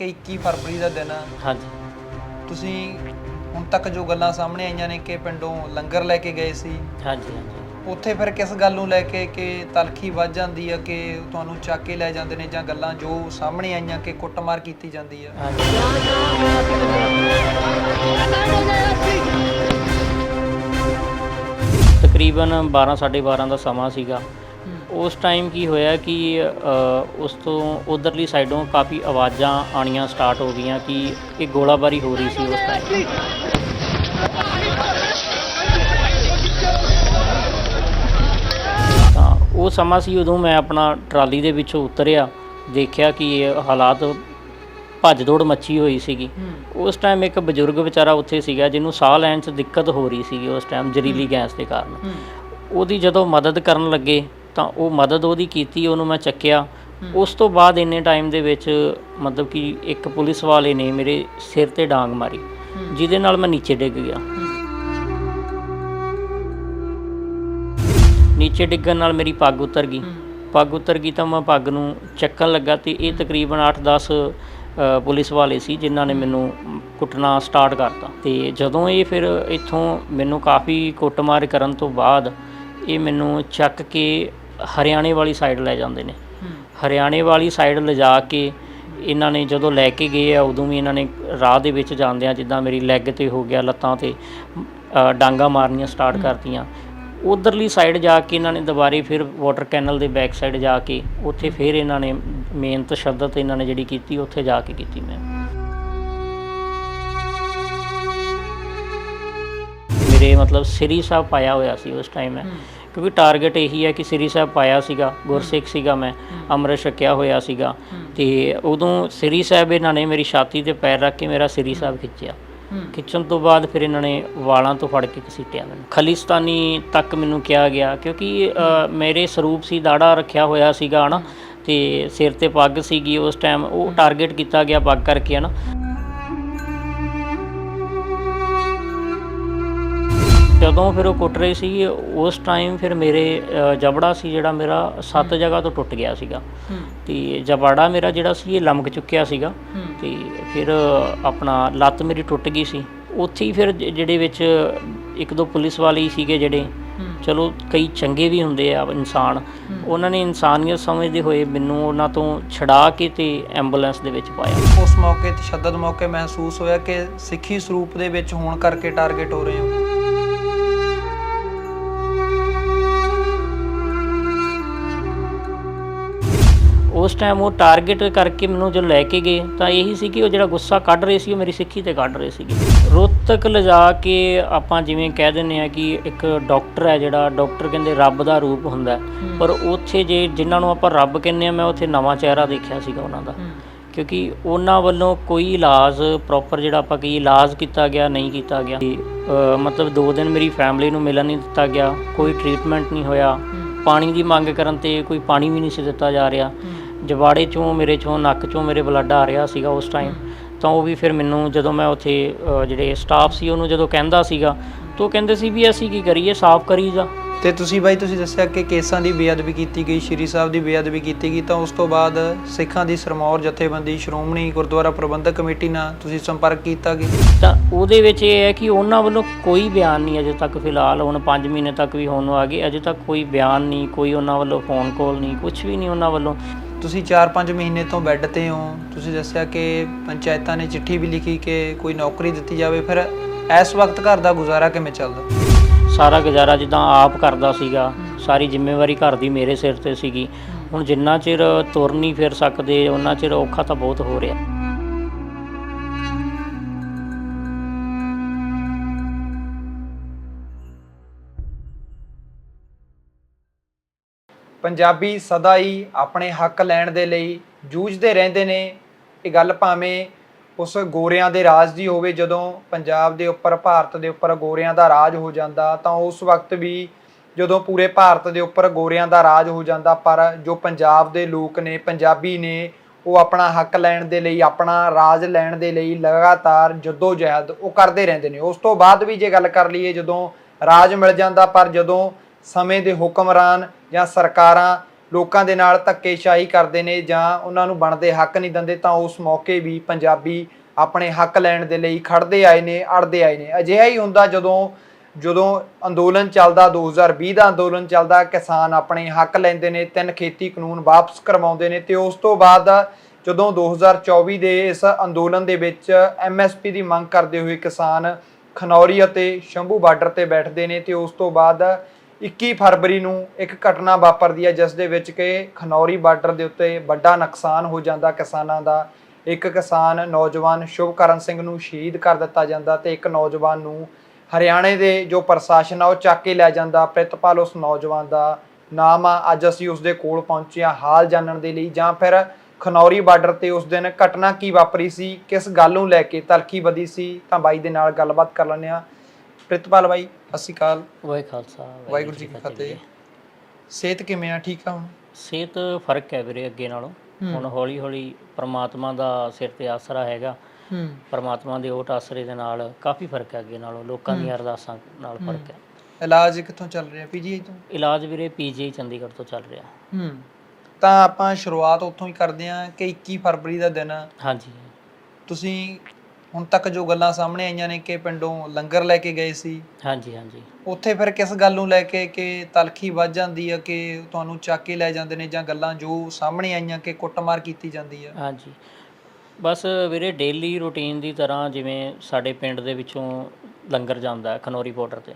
ਕਿ 21 ਫਰਵਰੀ ਦਾ ਦਿਨ ਆ। ਹਾਂਜੀ। ਤੁਸੀਂ ਹੁਣ ਤੱਕ ਜੋ ਗੱਲਾਂ ਸਾਹਮਣੇ ਆਈਆਂ ਨੇ ਕਿ ਪਿੰਡੋਂ ਲੰਗਰ ਲੈ ਕੇ ਗਏ ਸੀ। ਹਾਂਜੀ ਹਾਂਜੀ। ਉੱਥੇ ਫਿਰ ਕਿਸ ਗੱਲ ਨੂੰ ਲੈ ਕੇ ਕਿ ਤਲਖੀ ਵੱਜ ਜਾਂਦੀ ਆ ਕਿ ਤੁਹਾਨੂੰ ਚੱਕ ਕੇ ਲੈ ਜਾਂਦੇ ਨੇ ਜਾਂ ਗੱਲਾਂ ਜੋ ਸਾਹਮਣੇ ਆਈਆਂ ਕਿ ਕੁੱਟਮਾਰ ਕੀਤੀ ਜਾਂਦੀ ਆ? ਹਾਂਜੀ। ਤਕਰੀਬਨ 12 12:30 ਦਾ ਸਮਾਂ ਸੀਗਾ। ਉਸ ਟਾਈਮ ਕੀ ਹੋਇਆ ਕਿ ਉਸ ਤੋਂ ਉਧਰਲੀ ਸਾਈਡੋਂ ਕਾਫੀ ਆਵਾਜ਼ਾਂ ਆਣੀਆਂ ਸਟਾਰਟ ਹੋ ਗਈਆਂ ਕਿ ਇਹ ਗੋਲਾਬਾਰੀ ਹੋ ਰਹੀ ਸੀ ਉਸ ਟਾਈਮ ਤਾਂ ਉਹ ਸਮਾਂ ਸੀ ਉਦੋਂ ਮੈਂ ਆਪਣਾ ਟਰਾਲੀ ਦੇ ਵਿੱਚੋਂ ਉਤਰਿਆ ਦੇਖਿਆ ਕਿ ਇਹ ਹਾਲਾਤ ਭੱਜ ਦੌੜ ਮੱਚੀ ਹੋਈ ਸੀਗੀ। ਉਸ ਟਾਈਮ ਇੱਕ ਬਜ਼ੁਰਗ ਵਿਚਾਰਾ ਉੱਥੇ ਸੀਗਾ ਜਿਹਨੂੰ ਸਾਹ ਲੈਣ 'ਚ ਦਿੱਕਤ ਹੋ ਰਹੀ ਸੀਗੀ ਉਸ ਟਾਈਮ ਜ਼ਹਿਰੀਲੀ ਗੈਸ ਦੇ ਕਾਰਨ। ਉਹਦੀ ਜਦੋਂ ਮਦਦ ਕਰਨ ਲੱਗੇ ਤਾਂ ਉਹ ਮਦਦ ਉਹਦੀ ਕੀਤੀ, ਉਹਨੂੰ ਮੈਂ ਚੱਕਿਆ। ਉਸ ਤੋਂ ਬਾਅਦ ਇੰਨੇ ਟਾਈਮ ਦੇ ਵਿੱਚ ਮਤਲਬ ਕਿ ਇੱਕ ਪੁਲਿਸ ਵਾਲੇ ਨੇ ਮੇਰੇ ਸਿਰ ਤੇ ਡਾਂਗ ਮਾਰੀ, ਜਿਹਦੇ ਨਾਲ ਮੈਂ ਨੀਚੇ ਡਿੱਗ ਗਿਆ। ਨੀਚੇ ਡਿੱਗਣ ਨਾਲ ਮੇਰੀ ਪੱਗ ਉਤਰ ਗਈ। ਪੱਗ ਉਤਰ ਗਈ ਤਾਂ ਮੈਂ ਪੱਗ ਨੂੰ ਚੱਕਣ ਲੱਗਾ ਤੇ ਇਹ ਤਕਰੀਬਨ 8-10 ਪੁਲਿਸ ਵਾਲੇ ਸੀ ਜਿਨ੍ਹਾਂ ਨੇ ਮੈਨੂੰ ਕੁੱਟਣਾ ਸਟਾਰਟ ਕਰਤਾ। ਤੇ ਜਦੋਂ ਇਹ ਫਿਰ ਇੱਥੋਂ ਮੈਨੂੰ ਕਾਫੀ ਕੁੱਟਮਾਰ ਕਰਨ ਤੋਂ ਬਾਅਦ ਇਹ ਮੈਨੂੰ ਚੱਕ ਕੇ ਹਰਿਆਣੇ ਵਾਲੀ ਸਾਈਡ ਲੈ ਜਾਂਦੇ ਨੇ। ਹਰਿਆਣੇ ਵਾਲੀ ਸਾਈਡ ਲਿਜਾ ਕੇ ਇਹਨਾਂ ਨੇ ਜਦੋਂ ਲੈ ਕੇ ਗਏ ਆ ਉਦੋਂ ਵੀ ਇਹਨਾਂ ਨੇ ਰਾਹ ਦੇ ਵਿੱਚ ਜਾਂਦਿਆਂ ਜਿੱਦਾਂ ਮੇਰੀ ਲੈਗ ਤੇ ਹੋ ਗਿਆ ਲੱਤਾਂ ਤੇ ਡਾਂਗਾ ਮਾਰਨੀਆਂ ਸਟਾਰਟ ਕਰਤੀਆਂ। ਉਧਰਲੀ ਸਾਈਡ ਜਾ ਕੇ ਇਹਨਾਂ ਨੇ ਦੁਬਾਰੇ ਫਿਰ ਵਾਟਰ ਕੈਨਲ ਦੇ ਬੈਕ ਸਾਈਡ ਜਾ ਕੇ ਉੱਥੇ ਫਿਰ ਇਹਨਾਂ ਨੇ ਮੇਨ ਤਸ਼ੱਦਦ ਇਹਨਾਂ ਨੇ ਜਿਹੜੀ ਕੀਤੀ ਉੱਥੇ ਜਾ ਕੇ ਕੀਤੀ ਮੈਂ। ਮੇਰੇ ਮਤਲਬ ਸ੍ਰੀ ਸਾਹਿਬ ਪਾਇਆ ਹੋਇਆ ਸੀ ਉਸ ਟਾਈਮ ਕਿਉਂਕਿ ਟਾਰਗੇਟ ਇਹੀ ਹੈ ਕਿ ਸ੍ਰੀ ਸਾਹਿਬ ਪਾਇਆ ਸੀਗਾ ਗੁਰਸਿੱਖ ਸੀਗਾ ਮੈਂ ਅੰਮ੍ਰਿਤ ਛਕਿਆ ਹੋਇਆ ਸੀਗਾ। ਤੇ ਉਦੋਂ ਸ੍ਰੀ ਸਾਹਿਬ ਇਹਨਾਂ ਨੇ ਮੇਰੀ ਛਾਤੀ ਤੇ ਪੈਰ ਰੱਖ ਕੇ ਮੇਰਾ ਸ੍ਰੀ ਸਾਹਿਬ ਖਿੱਚਿਆ। ਖਿੱਚਣ ਤੋਂ ਬਾਅਦ ਫਿਰ ਇਹਨਾਂ ਨੇ ਵਾਲਾਂ ਤੋਂ ਫੜ ਕੇ ਘਸੀਟਿਆ ਮੈਨੂੰ। ਖਲਿਸਤਾਨੀ ਤੱਕ ਮੈਨੂੰ ਕਿਹਾ ਗਿਆ ਕਿਉਂਕਿ ਮੇਰੇ ਸਰੂਪ ਸੀ ਦਾੜਾ ਰੱਖਿਆ ਹੋਇਆ ਸੀਗਾ ਹਨਾ। ਤੇ ਸਿਰ ਤੇ ਪੱਗ ਸੀਗੀ ਉਸ ਟਾਈਮ ਉਹ ਟਾਰਗੇਟ ਕੀਤਾ ਗਿਆ ਪੱਗ ਕਰਕੇ ਹਨਾ। ਜਦੋਂ ਫਿਰ ਉਹ ਕੁੱਟ ਰਹੇ ਸੀ ਉਸ ਟਾਈਮ ਫਿਰ ਮੇਰੇ ਜਬੜਾ ਸੀ ਜਿਹੜਾ ਮੇਰਾ ਸੱਤ ਜਗ੍ਹਾ ਤੋਂ ਟੁੱਟ ਗਿਆ ਸੀਗਾ। ਤੇ ਜਬਾੜਾ ਮੇਰਾ ਜਿਹੜਾ ਸੀ ਇਹ ਲਮਕ ਚੁੱਕਿਆ ਸੀਗਾ। ਤੇ ਫਿਰ ਆਪਣਾ ਲੱਤ ਮੇਰੀ ਟੁੱਟ ਗਈ ਸੀ। ਉੱਥੇ ਹੀ ਫਿਰ ਜਿਹੜੇ ਵਿੱਚ ਇੱਕ ਦੋ ਪੁਲਿਸ ਵਾਲੇ ਸੀਗੇ ਜਿਹੜੇ। ਚਲੋ ਕਈ ਚੰਗੇ ਵੀ ਹੁੰਦੇ ਆ ਇਨਸਾਨ। ਉਹਨਾਂ ਨੇ ਇਨਸਾਨੀਅਤ ਸਮਝਦੇ ਹੋਏ ਮੈਨੂੰ ਉਹਨਾਂ ਤੋਂ ਛਡਾ ਕੇ ਤੇ ਐਂਬੂਲੈਂਸ ਦੇ ਵਿੱਚ ਪਾਇਆ। ਉਸ ਮੌਕੇ ਤਸ਼ੱਦਦ ਮੌਕੇ ਮਹਿਸੂਸ ਹੋਇਆ ਕਿ ਸਿੱਖੀ ਸਰੂਪ ਦੇ ਵਿੱਚ ਹੋਣ ਕਰਕੇ ਟਾਰਗੇਟ ਹੋ ਰਹੇ ਹੋ। ਉਸ ਟਾਈਮ ਉਹ ਟਾਰਗੇਟ ਕਰਕੇ ਮੈਨੂੰ ਜੋ ਲੈ ਕੇ ਗਏ ਤਾਂ ਇਹੀ ਸੀ ਕਿ ਉਹ ਜਿਹੜਾ ਗੁੱਸਾ ਕੱਢ ਰਹੇ ਸੀ ਉਹ ਮੇਰੀ ਸਿੱਖੀ ਤੇ ਕੱਢ ਰਹੇ ਸੀਗੇ। ਰੋਤਕ ਲਿਜਾ ਕੇ ਆਪਾਂ ਜਿਵੇਂ ਕਹਿ ਦਿੰਦੇ ਆ ਕਿ ਇੱਕ ਡਾਕਟਰ ਹੈ ਜਿਹੜਾ ਡਾਕਟਰ ਕਹਿੰਦੇ ਰੱਬ ਦਾ ਰੂਪ ਹੁੰਦਾ। ਪਰ ਉੱਥੇ ਜੇ ਜਿਨ੍ਹਾਂ ਨੂੰ ਆਪਾਂ ਰੱਬ ਕਹਿੰਦੇ ਆ ਮੈਂ ਉੱਥੇ ਨਵਾਂ ਚਿਹਰਾ ਦੇਖਿਆ ਸੀਗਾ ਉਹਨਾਂ ਦਾ। ਕਿਉਂਕਿ ਉਹਨਾਂ ਵੱਲੋਂ ਕੋਈ ਇਲਾਜ ਪ੍ਰੋਪਰ ਜਿਹੜਾ ਆਪਾਂ ਕਹੀ ਇਲਾਜ ਕੀਤਾ ਗਿਆ ਨਹੀਂ ਕੀਤਾ ਗਿਆ। ਮਤਲਬ 2 ਦਿਨ ਮੇਰੀ ਫੈਮਿਲੀ ਨੂੰ ਮਿਲਣ ਨਹੀਂ ਦਿੱਤਾ ਗਿਆ ਕੋਈ ਟ੍ਰੀਟਮੈਂਟ ਨਹੀਂ ਹੋਇਆ। ਪਾਣੀ ਦੀ ਮੰਗ ਕਰਨ ਤੇ ਕੋਈ ਪਾਣੀ ਵੀ ਨਹੀਂ ਸੀ ਦਿੱਤਾ ਜਾ ਰਿਹਾ। ਜਵਾੜੇ ਚੋਂ ਮੇਰੇ ਚੋਂ ਨੱਕ ਚੋਂ ਮੇਰੇ ਬਲੱਡ ਆ ਰਿਹਾ ਸੀਗਾ ਉਸ ਟਾਈਮ ਤਾਂ ਉਹ ਵੀ ਫਿਰ ਮੈਨੂੰ ਜਦੋਂ ਮੈਂ ਉੱਥੇ ਜਿਹੜੇ ਸਟਾਫ ਸੀ ਉਹਨੂੰ ਜਦੋਂ ਕਹਿੰਦਾ ਸੀਗਾ ਤਾਂ ਉਹ ਕਹਿੰਦੇ ਸੀ ਵੀ ਅਸੀਂ ਕੀ ਕਰੀਏ ਸਾਫ਼ ਕਰੀ ਜਾ। ਤੇ ਤੁਸੀਂ ਬਾਈ ਤੁਸੀਂ ਦੱਸਿਆ ਕਿ ਕੇਸਾਂ ਦੀ ਬੇਅਦਬੀ ਕੀਤੀ ਗਈ ਸ਼੍ਰੀ ਸਾਹਿਬ ਦੀ ਬੇਅਦਬੀ ਕੀਤੀ ਗਈ ਤਾਂ ਉਸ ਤੋਂ ਬਾਅਦ ਸਿੱਖਾਂ ਦੀ ਸਰਮੌਰ ਜਥੇਬੰਦੀ ਸ਼੍ਰੋਮਣੀ ਗੁਰਦੁਆਰਾ ਪ੍ਰਬੰਧਕ ਕਮੇਟੀ ਨਾਲ ਤੁਸੀਂ ਸੰਪਰਕ ਕੀਤਾ ਗਿਆ ਤਾਂ ਉਹਦੇ ਵਿੱਚ ਇਹ ਹੈ ਕਿ ਉਹਨਾਂ ਵੱਲੋਂ ਕੋਈ ਬਿਆਨ ਨਹੀਂ ਅਜੇ ਤੱਕ ਫਿਲਹਾਲ ਹੁਣ 5 ਮਹੀਨੇ ਤੱਕ ਵੀ ਹੋਣ ਨੂੰ ਆ ਗਏ ਅਜੇ ਤੱਕ ਕੋਈ ਬਿਆਨ ਨਹੀਂ ਕੋਈ ਉਹਨਾਂ ਵੱਲੋਂ ਫੋਨ ਕਾਲ ਨਹੀਂ ਕੁਝ ਵੀ ਨਹੀਂ ਉਹਨਾਂ ਵੱਲੋਂ। ਤੁਸੀਂ 4-5 ਮਹੀਨੇ ਤੋਂ ਬੈੱਡ ਤੇ ਹੋ, ਤੁਸੀਂ ਦੱਸਿਆ ਕਿ ਪੰਚਾਇਤਾਂ ਨੇ ਚਿੱਠੀ ਵੀ ਲਿਖੀ ਕਿ ਕੋਈ ਨੌਕਰੀ ਦਿੱਤੀ ਜਾਵੇ, ਫਿਰ ਇਸ ਵਕਤ ਘਰ ਦਾ ਗੁਜ਼ਾਰਾ ਕਿਵੇਂ ਚੱਲਦਾ? ਸਾਰਾ ਗੁਜ਼ਾਰਾ ਜਿੱਦਾਂ ਆਪ ਕਰਦਾ ਸੀਗਾ, ਸਾਰੀ ਜ਼ਿੰਮੇਵਾਰੀ ਘਰ ਦੀ ਮੇਰੇ ਸਿਰ ਤੇ ਸੀਗੀ। ਹੁਣ ਜਿੰਨਾ ਚਿਰ ਤੁਰ ਨਹੀਂ ਫਿਰ ਸਕਦੇ, ਉਹਨਾਂ ਚਿਰ ਔਖਾ ਤਾਂ ਬਹੁਤ ਹੋ ਰਿਹਾ। ਪੰਜਾਬੀ ਸਦਾ ਹੀ ਆਪਣੇ ਹੱਕ ਲੈਣ ਦੇ ਲਈ ਜੂਝਦੇ ਰਹਿੰਦੇ ਨੇ। ਇਹ ਗੱਲ ਭਾਵੇਂ ਉਸ ਗੋਰਿਆਂ ਦੇ ਰਾਜ ਦੀ ਹੋਵੇ, ਜਦੋਂ ਪੰਜਾਬ ਦੇ ਉੱਪਰ, ਭਾਰਤ ਦੇ ਉੱਪਰ ਗੋਰਿਆਂ ਦਾ ਰਾਜ ਹੋ ਜਾਂਦਾ, ਤਾਂ ਉਸ ਵਕਤ ਵੀ ਜਦੋਂ ਪੂਰੇ ਭਾਰਤ ਦੇ ਉੱਪਰ ਗੋਰਿਆਂ ਦਾ ਰਾਜ ਹੋ ਜਾਂਦਾ, ਪਰ ਜੋ ਪੰਜਾਬ ਦੇ ਲੋਕ ਨੇ, ਪੰਜਾਬੀ ਨੇ, ਉਹ ਆਪਣਾ ਹੱਕ ਲੈਣ ਦੇ ਲਈ, ਆਪਣਾ ਰਾਜ ਲੈਣ ਦੇ ਲਈ ਲਗਾਤਾਰ ਜੱਦੋ ਜਹਿਦ ਉਹ ਕਰਦੇ ਰਹਿੰਦੇ ਨੇ। ਉਸ ਤੋਂ ਬਾਅਦ ਵੀ ਜੇ ਗੱਲ ਕਰ ਲਈਏ, ਜਦੋਂ ਰਾਜ ਮਿਲ ਜਾਂਦਾ, ਪਰ ਜਦੋਂ ਸਮੇਂ ਦੇ ਹੁਕਮਰਾਨ ਜਾਂ ਸਰਕਾਰਾਂ ਲੋਕਾਂ ਦੇ ਨਾਲ ਧੱਕੇਸ਼ਾਹੀ ਕਰਦੇ ਨੇ ਜਾਂ ਉਹਨਾਂ ਨੂੰ ਬਣਦੇ ਹੱਕ ਨਹੀਂ ਦਿੰਦੇ, ਤਾਂ ਉਸ ਮੌਕੇ ਵੀ ਪੰਜਾਬੀ ਆਪਣੇ ਹੱਕ ਲੈਣ ਦੇ ਲਈ ਖੜਦੇ ਆਏ ਨੇ ਅੜਦੇ ਆਏ ਨੇ। ਅਜਿਹਾ ਹੀ ਹੁੰਦਾ ਜਦੋਂ ਜਦੋਂ ਅੰਦੋਲਨ ਚੱਲਦਾ 2020 ਦਾ ਅੰਦੋਲਨ ਚੱਲਦਾ, ਕਿਸਾਨ ਆਪਣੇ ਹੱਕ ਲੈਂਦੇ ਨੇ, ਤਿੰਨ ਖੇਤੀ ਕਾਨੂੰਨ ਵਾਪਸ ਕਰਵਾਉਂਦੇ ਨੇ ਤੇ ਉਸ ਤੋਂ ਬਾਅਦ ਜਦੋਂ 2024 ਦੇ ਇਸ ਅੰਦੋਲਨ ਦੇ ਵਿੱਚ ਐਮਐਸਪੀ ਦੀ ਮੰਗ ਕਰਦੇ ਹੋਏ ਕਿਸਾਨ ਖਨੌਰੀ ਅਤੇ ਸ਼ੰਭੂ ਬਾਰਡਰ ਤੇ ਬੈਠਦੇ ਨੇ ਤੇ ਉਸ ਤੋਂ ਬਾਅਦ 21 ਫਰਵਰੀ ਨੂੰ ਇੱਕ ਘਟਨਾ ਵਾਪਰਦੀ ਹੈ, ਜਿਸ ਦੇ ਵਿੱਚ ਕਿ ਖਨੌਰੀ ਬਾਰਡਰ ਦੇ ਉੱਤੇ ਵੱਡਾ ਨੁਕਸਾਨ ਹੋ ਜਾਂਦਾ। ਕਿਸਾਨਾਂ ਦਾ ਇੱਕ ਕਿਸਾਨ ਨੌਜਵਾਨ ਸ਼ੁਭਕਰਨ ਸਿੰਘ ਨੂੰ ਸ਼ਹੀਦ ਕਰ ਦਿੱਤਾ ਜਾਂਦਾ ਤੇ ਇੱਕ ਨੌਜਵਾਨ ਨੂੰ ਹਰਿਆਣੇ ਦੇ ਜੋ ਪ੍ਰਸ਼ਾਸਨ ਆ, ਉਹ ਚੱਕ ਕੇ ਲੈ ਜਾਂਦਾ। ਪ੍ਰਿਤਪਾਲ ਉਸ ਨੌਜਵਾਨ ਦਾ ਨਾਮ ਆ। ਅੱਜ ਅਸੀਂ ਉਸ ਦੇ ਕੋਲ ਪਹੁੰਚੇ ਹਾਂ ਹਾਲ ਜਾਣਨ ਦੇ ਲਈ। ਜਾਂ ਫਿਰ ਖਨੌਰੀ ਬਾਰਡਰ ਤੇ ਉਸ ਦਿਨ ਘਟਨਾ ਕੀ ਵਾਪਰੀ ਸੀ, ਕਿਸ ਗੱਲ ਨੂੰ ਲੈ ਕੇ ਤਲਖੀ ਵਧੀ ਸੀ, ਤਾਂ ਬਾਈ ਦੇ ਨਾਲ ਗੱਲਬਾਤ ਕਰ ਲੈਂਦੇ ਆ ਪ੍ਰਿਤਪਾਲ ਬਾਈ ਸਤਿ ਸ਼੍ਰੀ ਅਕਾਲ। ਵਾਹਿ ਖਾਲਸਾ ਵਾਹਿਗੁਰੂ ਜੀ ਕੀ ਫਤਿਹ। ਸਿਹਤ ਕਿਵੇਂ ਆ? ਠੀਕ ਆ ਹੁਣ? ਸਿਹਤ ਫ਼ਰਕ ਹੈ ਵੀਰੇ ਅੱਗੇ ਨਾਲੋਂ। ਹੁਣ ਹੌਲੀ ਹੌਲੀ ਪ੍ਰਮਾਤਮਾ ਦਾ ਸਿਰ ਤੇ ਆਸਰਾ ਹੈਗਾ। ਹੂੰ। ਪ੍ਰਮਾਤਮਾ ਦੇ ਓਟ ਆਸਰੇ ਦੇ ਨਾਲ ਕਾਫੀ ਫ਼ਰਕ ਹੈ ਅੱਗੇ ਨਾਲੋਂ। ਲੋਕਾਂ ਦੀਆਂ ਅਰਦਾਸਾਂ ਨਾਲ ਫ਼ਰਕ ਹੈ। ਇਲਾਜ ਕਿੱਥੋਂ ਚੱਲ ਰਿਹਾ? ਪੀਜੀਆਈ ਤੋਂ? ਇਲਾਜ ਵੀਰੇ ਪੀਜੀ ਚੰਡੀਗੜ੍ਹ ਤੋਂ ਚੱਲ ਰਿਹਾ। ਹੂੰ। ਤਾਂ ਆਪਾਂ ਸ਼ੁਰੂਆਤ ਉੱਥੋਂ ਹੀ ਕਰਦੇ ਹਾਂ ਕਿ 21 ਫਰਵਰੀ ਦਾ ਦਿਨ ਹਾਂਜੀ। ਤੁਸੀਂ ਹੁਣ ਤੱਕ ਜੋ ਗੱਲਾਂ ਸਾਹਮਣੇ ਆਈਆਂ ਨੇ ਕਿ ਪਿੰਡੋਂ ਲੰਗਰ ਲੈ ਕੇ ਗਏ ਸੀ। ਹਾਂਜੀ ਹਾਂਜੀ। ਉੱਥੇ ਫਿਰ ਕਿਸ ਗੱਲ ਨੂੰ ਲੈ ਕੇ ਕਿ ਤਲਖੀ ਵੱਜ ਜਾਂਦੀ ਆ ਕਿ ਤੁਹਾਨੂੰ ਚੱਕ ਕੇ ਲੈ ਜਾਂਦੇ ਨੇ ਜਾਂ ਗੱਲਾਂ ਜੋ ਸਾਹਮਣੇ ਆਈਆਂ ਕਿ ਕੁੱਟਮਾਰ ਕੀਤੀ ਜਾਂਦੀ ਆ? ਹਾਂਜੀ। ਬਸ ਵੀਰੇ ਡੇਲੀ ਰੂਟੀਨ ਦੀ ਤਰ੍ਹਾਂ ਜਿਵੇਂ ਸਾਡੇ ਪਿੰਡ ਦੇ ਵਿੱਚੋਂ ਲੰਗਰ ਜਾਂਦਾ ਖਨੌਰੀ ਬਾਰਡਰ ਤੇ।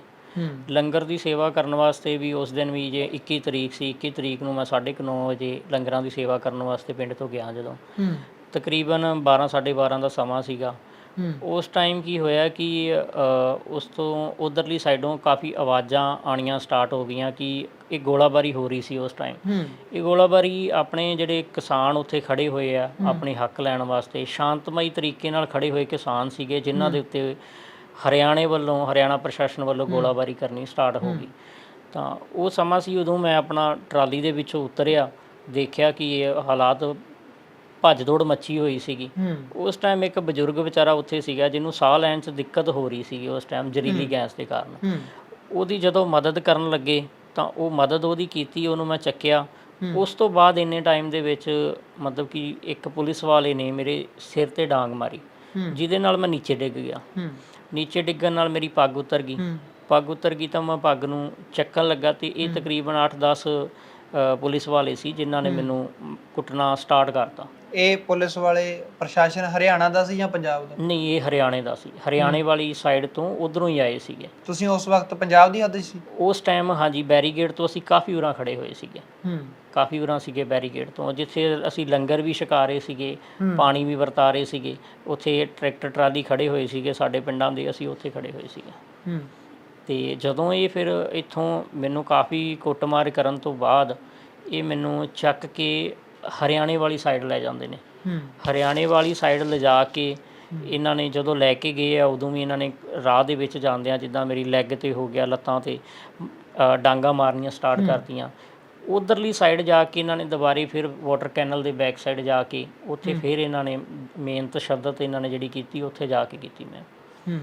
ਲੰਗਰ ਦੀ ਸੇਵਾ ਕਰਨ ਵਾਸਤੇ ਵੀ ਉਸ ਦਿਨ ਵੀ ਜੇ 21 ਤਰੀਕ ਸੀ 21 ਤਰੀਕ ਨੂੰ ਮੈਂ 9:30 ਵਜੇ ਲੰਗਰਾਂ ਦੀ ਸੇਵਾ ਕਰਨ ਵਾਸਤੇ ਪਿੰਡ ਤੋਂ ਗਿਆ ਜਦੋਂ। ਤਕਰੀਬਨ 12 12:30 ਦਾ ਸਮਾਂ ਸੀਗਾ। ਉਸ ਟਾਈਮ ਕੀ ਹੋਇਆ ਕਿ ਉਸ ਤੋਂ ਉਧਰਲੀ ਸਾਈਡੋਂ ਕਾਫੀ ਆਵਾਜ਼ਾਂ ਆਣੀਆਂ ਸਟਾਰਟ ਹੋ ਗਈਆਂ ਕਿ ਇਹ ਗੋਲਾਬਾਰੀ ਹੋ ਰਹੀ ਸੀ ਉਸ ਟਾਈਮ ਇਹ ਗੋਲਾਬਾਰੀ ਆਪਣੇ ਜਿਹੜੇ ਕਿਸਾਨ ਉੱਥੇ ਖੜੇ ਹੋਏ ਆ ਆਪਣੇ ਹੱਕ ਲੈਣ ਵਾਸਤੇ ਸ਼ਾਂਤਮਈ ਤਰੀਕੇ ਨਾਲ ਖੜੇ ਹੋਏ ਕਿਸਾਨ ਸੀਗੇ ਜਿਨ੍ਹਾਂ ਦੇ ਉੱਤੇ ਹਰਿਆਣੇ ਵੱਲੋਂ ਹਰਿਆਣਾ ਪ੍ਰਸ਼ਾਸਨ ਵੱਲੋਂ ਗੋਲਾਬਾਰੀ ਕਰਨੀ ਸਟਾਰਟ ਹੋ। ਗਈ। ਤਾਂ ਉਹ ਸਮਾਂ ਸੀ ਉਦੋਂ ਮੈਂ ਆਪਣਾ ਟਰਾਲੀ ਦੇ ਵਿੱਚੋਂ ਉਤਰਿਆ ਦੇਖਿਆ ਕਿ ਇਹ ਹਾਲਾਤ ਭੱਜ ਦੌੜ ਮੱਚੀ ਹੋਈ ਸੀਗੀ। ਉਸ ਟਾਈਮ ਇੱਕ ਬਜ਼ੁਰਗ ਵਿਚਾਰਾ ਉੱਥੇ ਸੀਗਾ ਜਿਹਨੂੰ ਸਾਹ ਲੈਣ 'ਚ ਦਿੱਕਤ ਹੋ ਰਹੀ ਸੀਗੀ ਉਸ ਟਾਈਮ ਜ਼ਹਿਰੀਲੀ ਗੈਸ ਦੇ ਕਾਰਨ। ਉਹਦੀ ਜਦੋਂ ਮਦਦ ਕਰਨ ਲੱਗੇ ਤਾਂ ਉਹ ਮਦਦ ਉਹਦੀ ਕੀਤੀ ਉਹਨੂੰ ਮੈਂ ਚੱਕਿਆ। ਉਸ ਤੋਂ ਬਾਅਦ ਇੰਨੇ ਟਾਈਮ ਦੇ ਵਿੱਚ ਮਤਲਬ ਕਿ ਇੱਕ ਪੁਲਿਸ ਵਾਲੇ ਨੇ ਮੇਰੇ ਸਿਰ ਤੇ ਡਾਂਗ ਮਾਰੀ। ਜਿਹਦੇ ਨਾਲ ਮੈਂ ਨੀਚੇ ਡਿੱਗ ਗਿਆ। ਨੀਚੇ ਡਿੱਗਣ ਨਾਲ ਮੇਰੀ ਪੱਗ ਉਤਰ ਗਈ। ਪੱਗ ਉਤਰ ਗਈ ਤਾਂ ਮੈਂ ਪੱਗ ਨੂੰ ਚੱਕਣ ਲੱਗਾ ਤੇ ਇਹ ਤਕਰੀਬਨ 8-10 ਪੁਲਿਸ ਵਾਲੇ ਸੀ ਜਿਨ੍ਹਾਂ ਨੇ ਮੈਨੂੰ ਕੁੱਟਣਾ ਸਟਾਰਟ ਕਰਤਾ। ਇਹ ਪੁਲਿਸ ਵਾਲੇ ਪ੍ਰਸ਼ਾਸਨ ਹਰਿਆਣਾ ਦਾ ਸੀ ਜਾਂ ਪੰਜਾਬ ਦਾ? ਨਹੀਂ ਇਹ ਹਰਿਆਣੇ ਦਾ ਸੀ। ਹਰਿਆਣੇ ਵਾਲੀ ਸਾਈਡ ਤੋਂ ਉਧਰੋਂ ਹੀ ਆਏ ਸੀਗੇ। ਤੁਸੀਂ ਉਸ ਵਕਤ ਪੰਜਾਬ ਦੀ ਹੱਦ 'ਚ ਸੀ? ਉਸ ਟਾਈਮ ਹਾਂਜੀ ਬੈਰੀਗੇਡ ਤੋਂ ਅਸੀਂ ਕਾਫੀ ਉਰਾਂ ਖੜੇ ਹੋਏ ਸੀਗੇ। ਹੂੰ। ਕਾਫੀ ਉਰਾਂ ਸੀਗੇ ਬੈਰੀਗੇਡ ਤੋਂ। ਜਿੱਥੇ ਅਸੀਂ ਲੰਗਰ ਵੀ ਛਕਾ ਰਹੇ ਸੀਗੇ ਪਾਣੀ ਵੀ ਵਰਤਾ ਰਹੇ ਸੀਗੇ। ਉੱਥੇ ਟਰੈਕਟਰ ਟਰਾਲੀ ਖੜੇ ਹੋਏ ਸੀਗੇ ਸਾਡੇ ਪਿੰਡਾਂ ਦੇ ਅਸੀਂ ਉੱਥੇ ਖੜੇ ਹੋਏ ਸੀਗੇ। ਹੂੰ। ਤੇ ਜਦੋਂ ਇਹ ਫਿਰ ਇੱਥੋਂ ਮੈਨੂੰ ਕਾਫੀ ਕੁੱਟਮਾਰ ਕਰਨ ਤੋਂ ਬਾਅਦ ਇਹ ਮੈਨੂੰ ਚੱਕ ਕੇ ਹਰਿਆਣੇ ਵਾਲੀ ਸਾਈਡ ਲੈ ਜਾਂਦੇ ਨੇ। ਹਰਿਆਣੇ ਵਾਲੀ ਸਾਈਡ ਲਿਜਾ ਕੇ ਇਹਨਾਂ ਨੇ ਜਦੋਂ ਲੈ ਕੇ ਗਏ ਆ ਉਦੋਂ ਵੀ ਇਹਨਾਂ ਨੇ ਰਾਹ ਦੇ ਵਿੱਚ ਜਾਂਦਿਆਂ ਜਿੱਦਾਂ ਮੇਰੀ ਲੈਗ ਤੇ ਹੋ ਗਿਆ ਲੱਤਾਂ ਤੇ ਡਾਂਗਾ ਮਾਰਨੀਆਂ ਸਟਾਰਟ ਕਰਤੀਆਂ। ਉਧਰਲੀ ਸਾਈਡ ਜਾ ਕੇ ਇਹਨਾਂ ਨੇ ਦੁਬਾਰੇ ਫਿਰ ਵਾਟਰ ਕੈਨਲ ਦੇ ਬੈਕ ਸਾਈਡ ਜਾ ਕੇ ਉੱਥੇ ਫਿਰ ਇਹਨਾਂ ਨੇ ਮੇਨ ਤਸ਼ੱਦਦ ਇਹਨਾਂ ਨੇ ਜਿਹੜੀ ਕੀਤੀ ਉੱਥੇ ਜਾ ਕੇ ਕੀਤੀ ਮੈਂ। ਹੂੰ।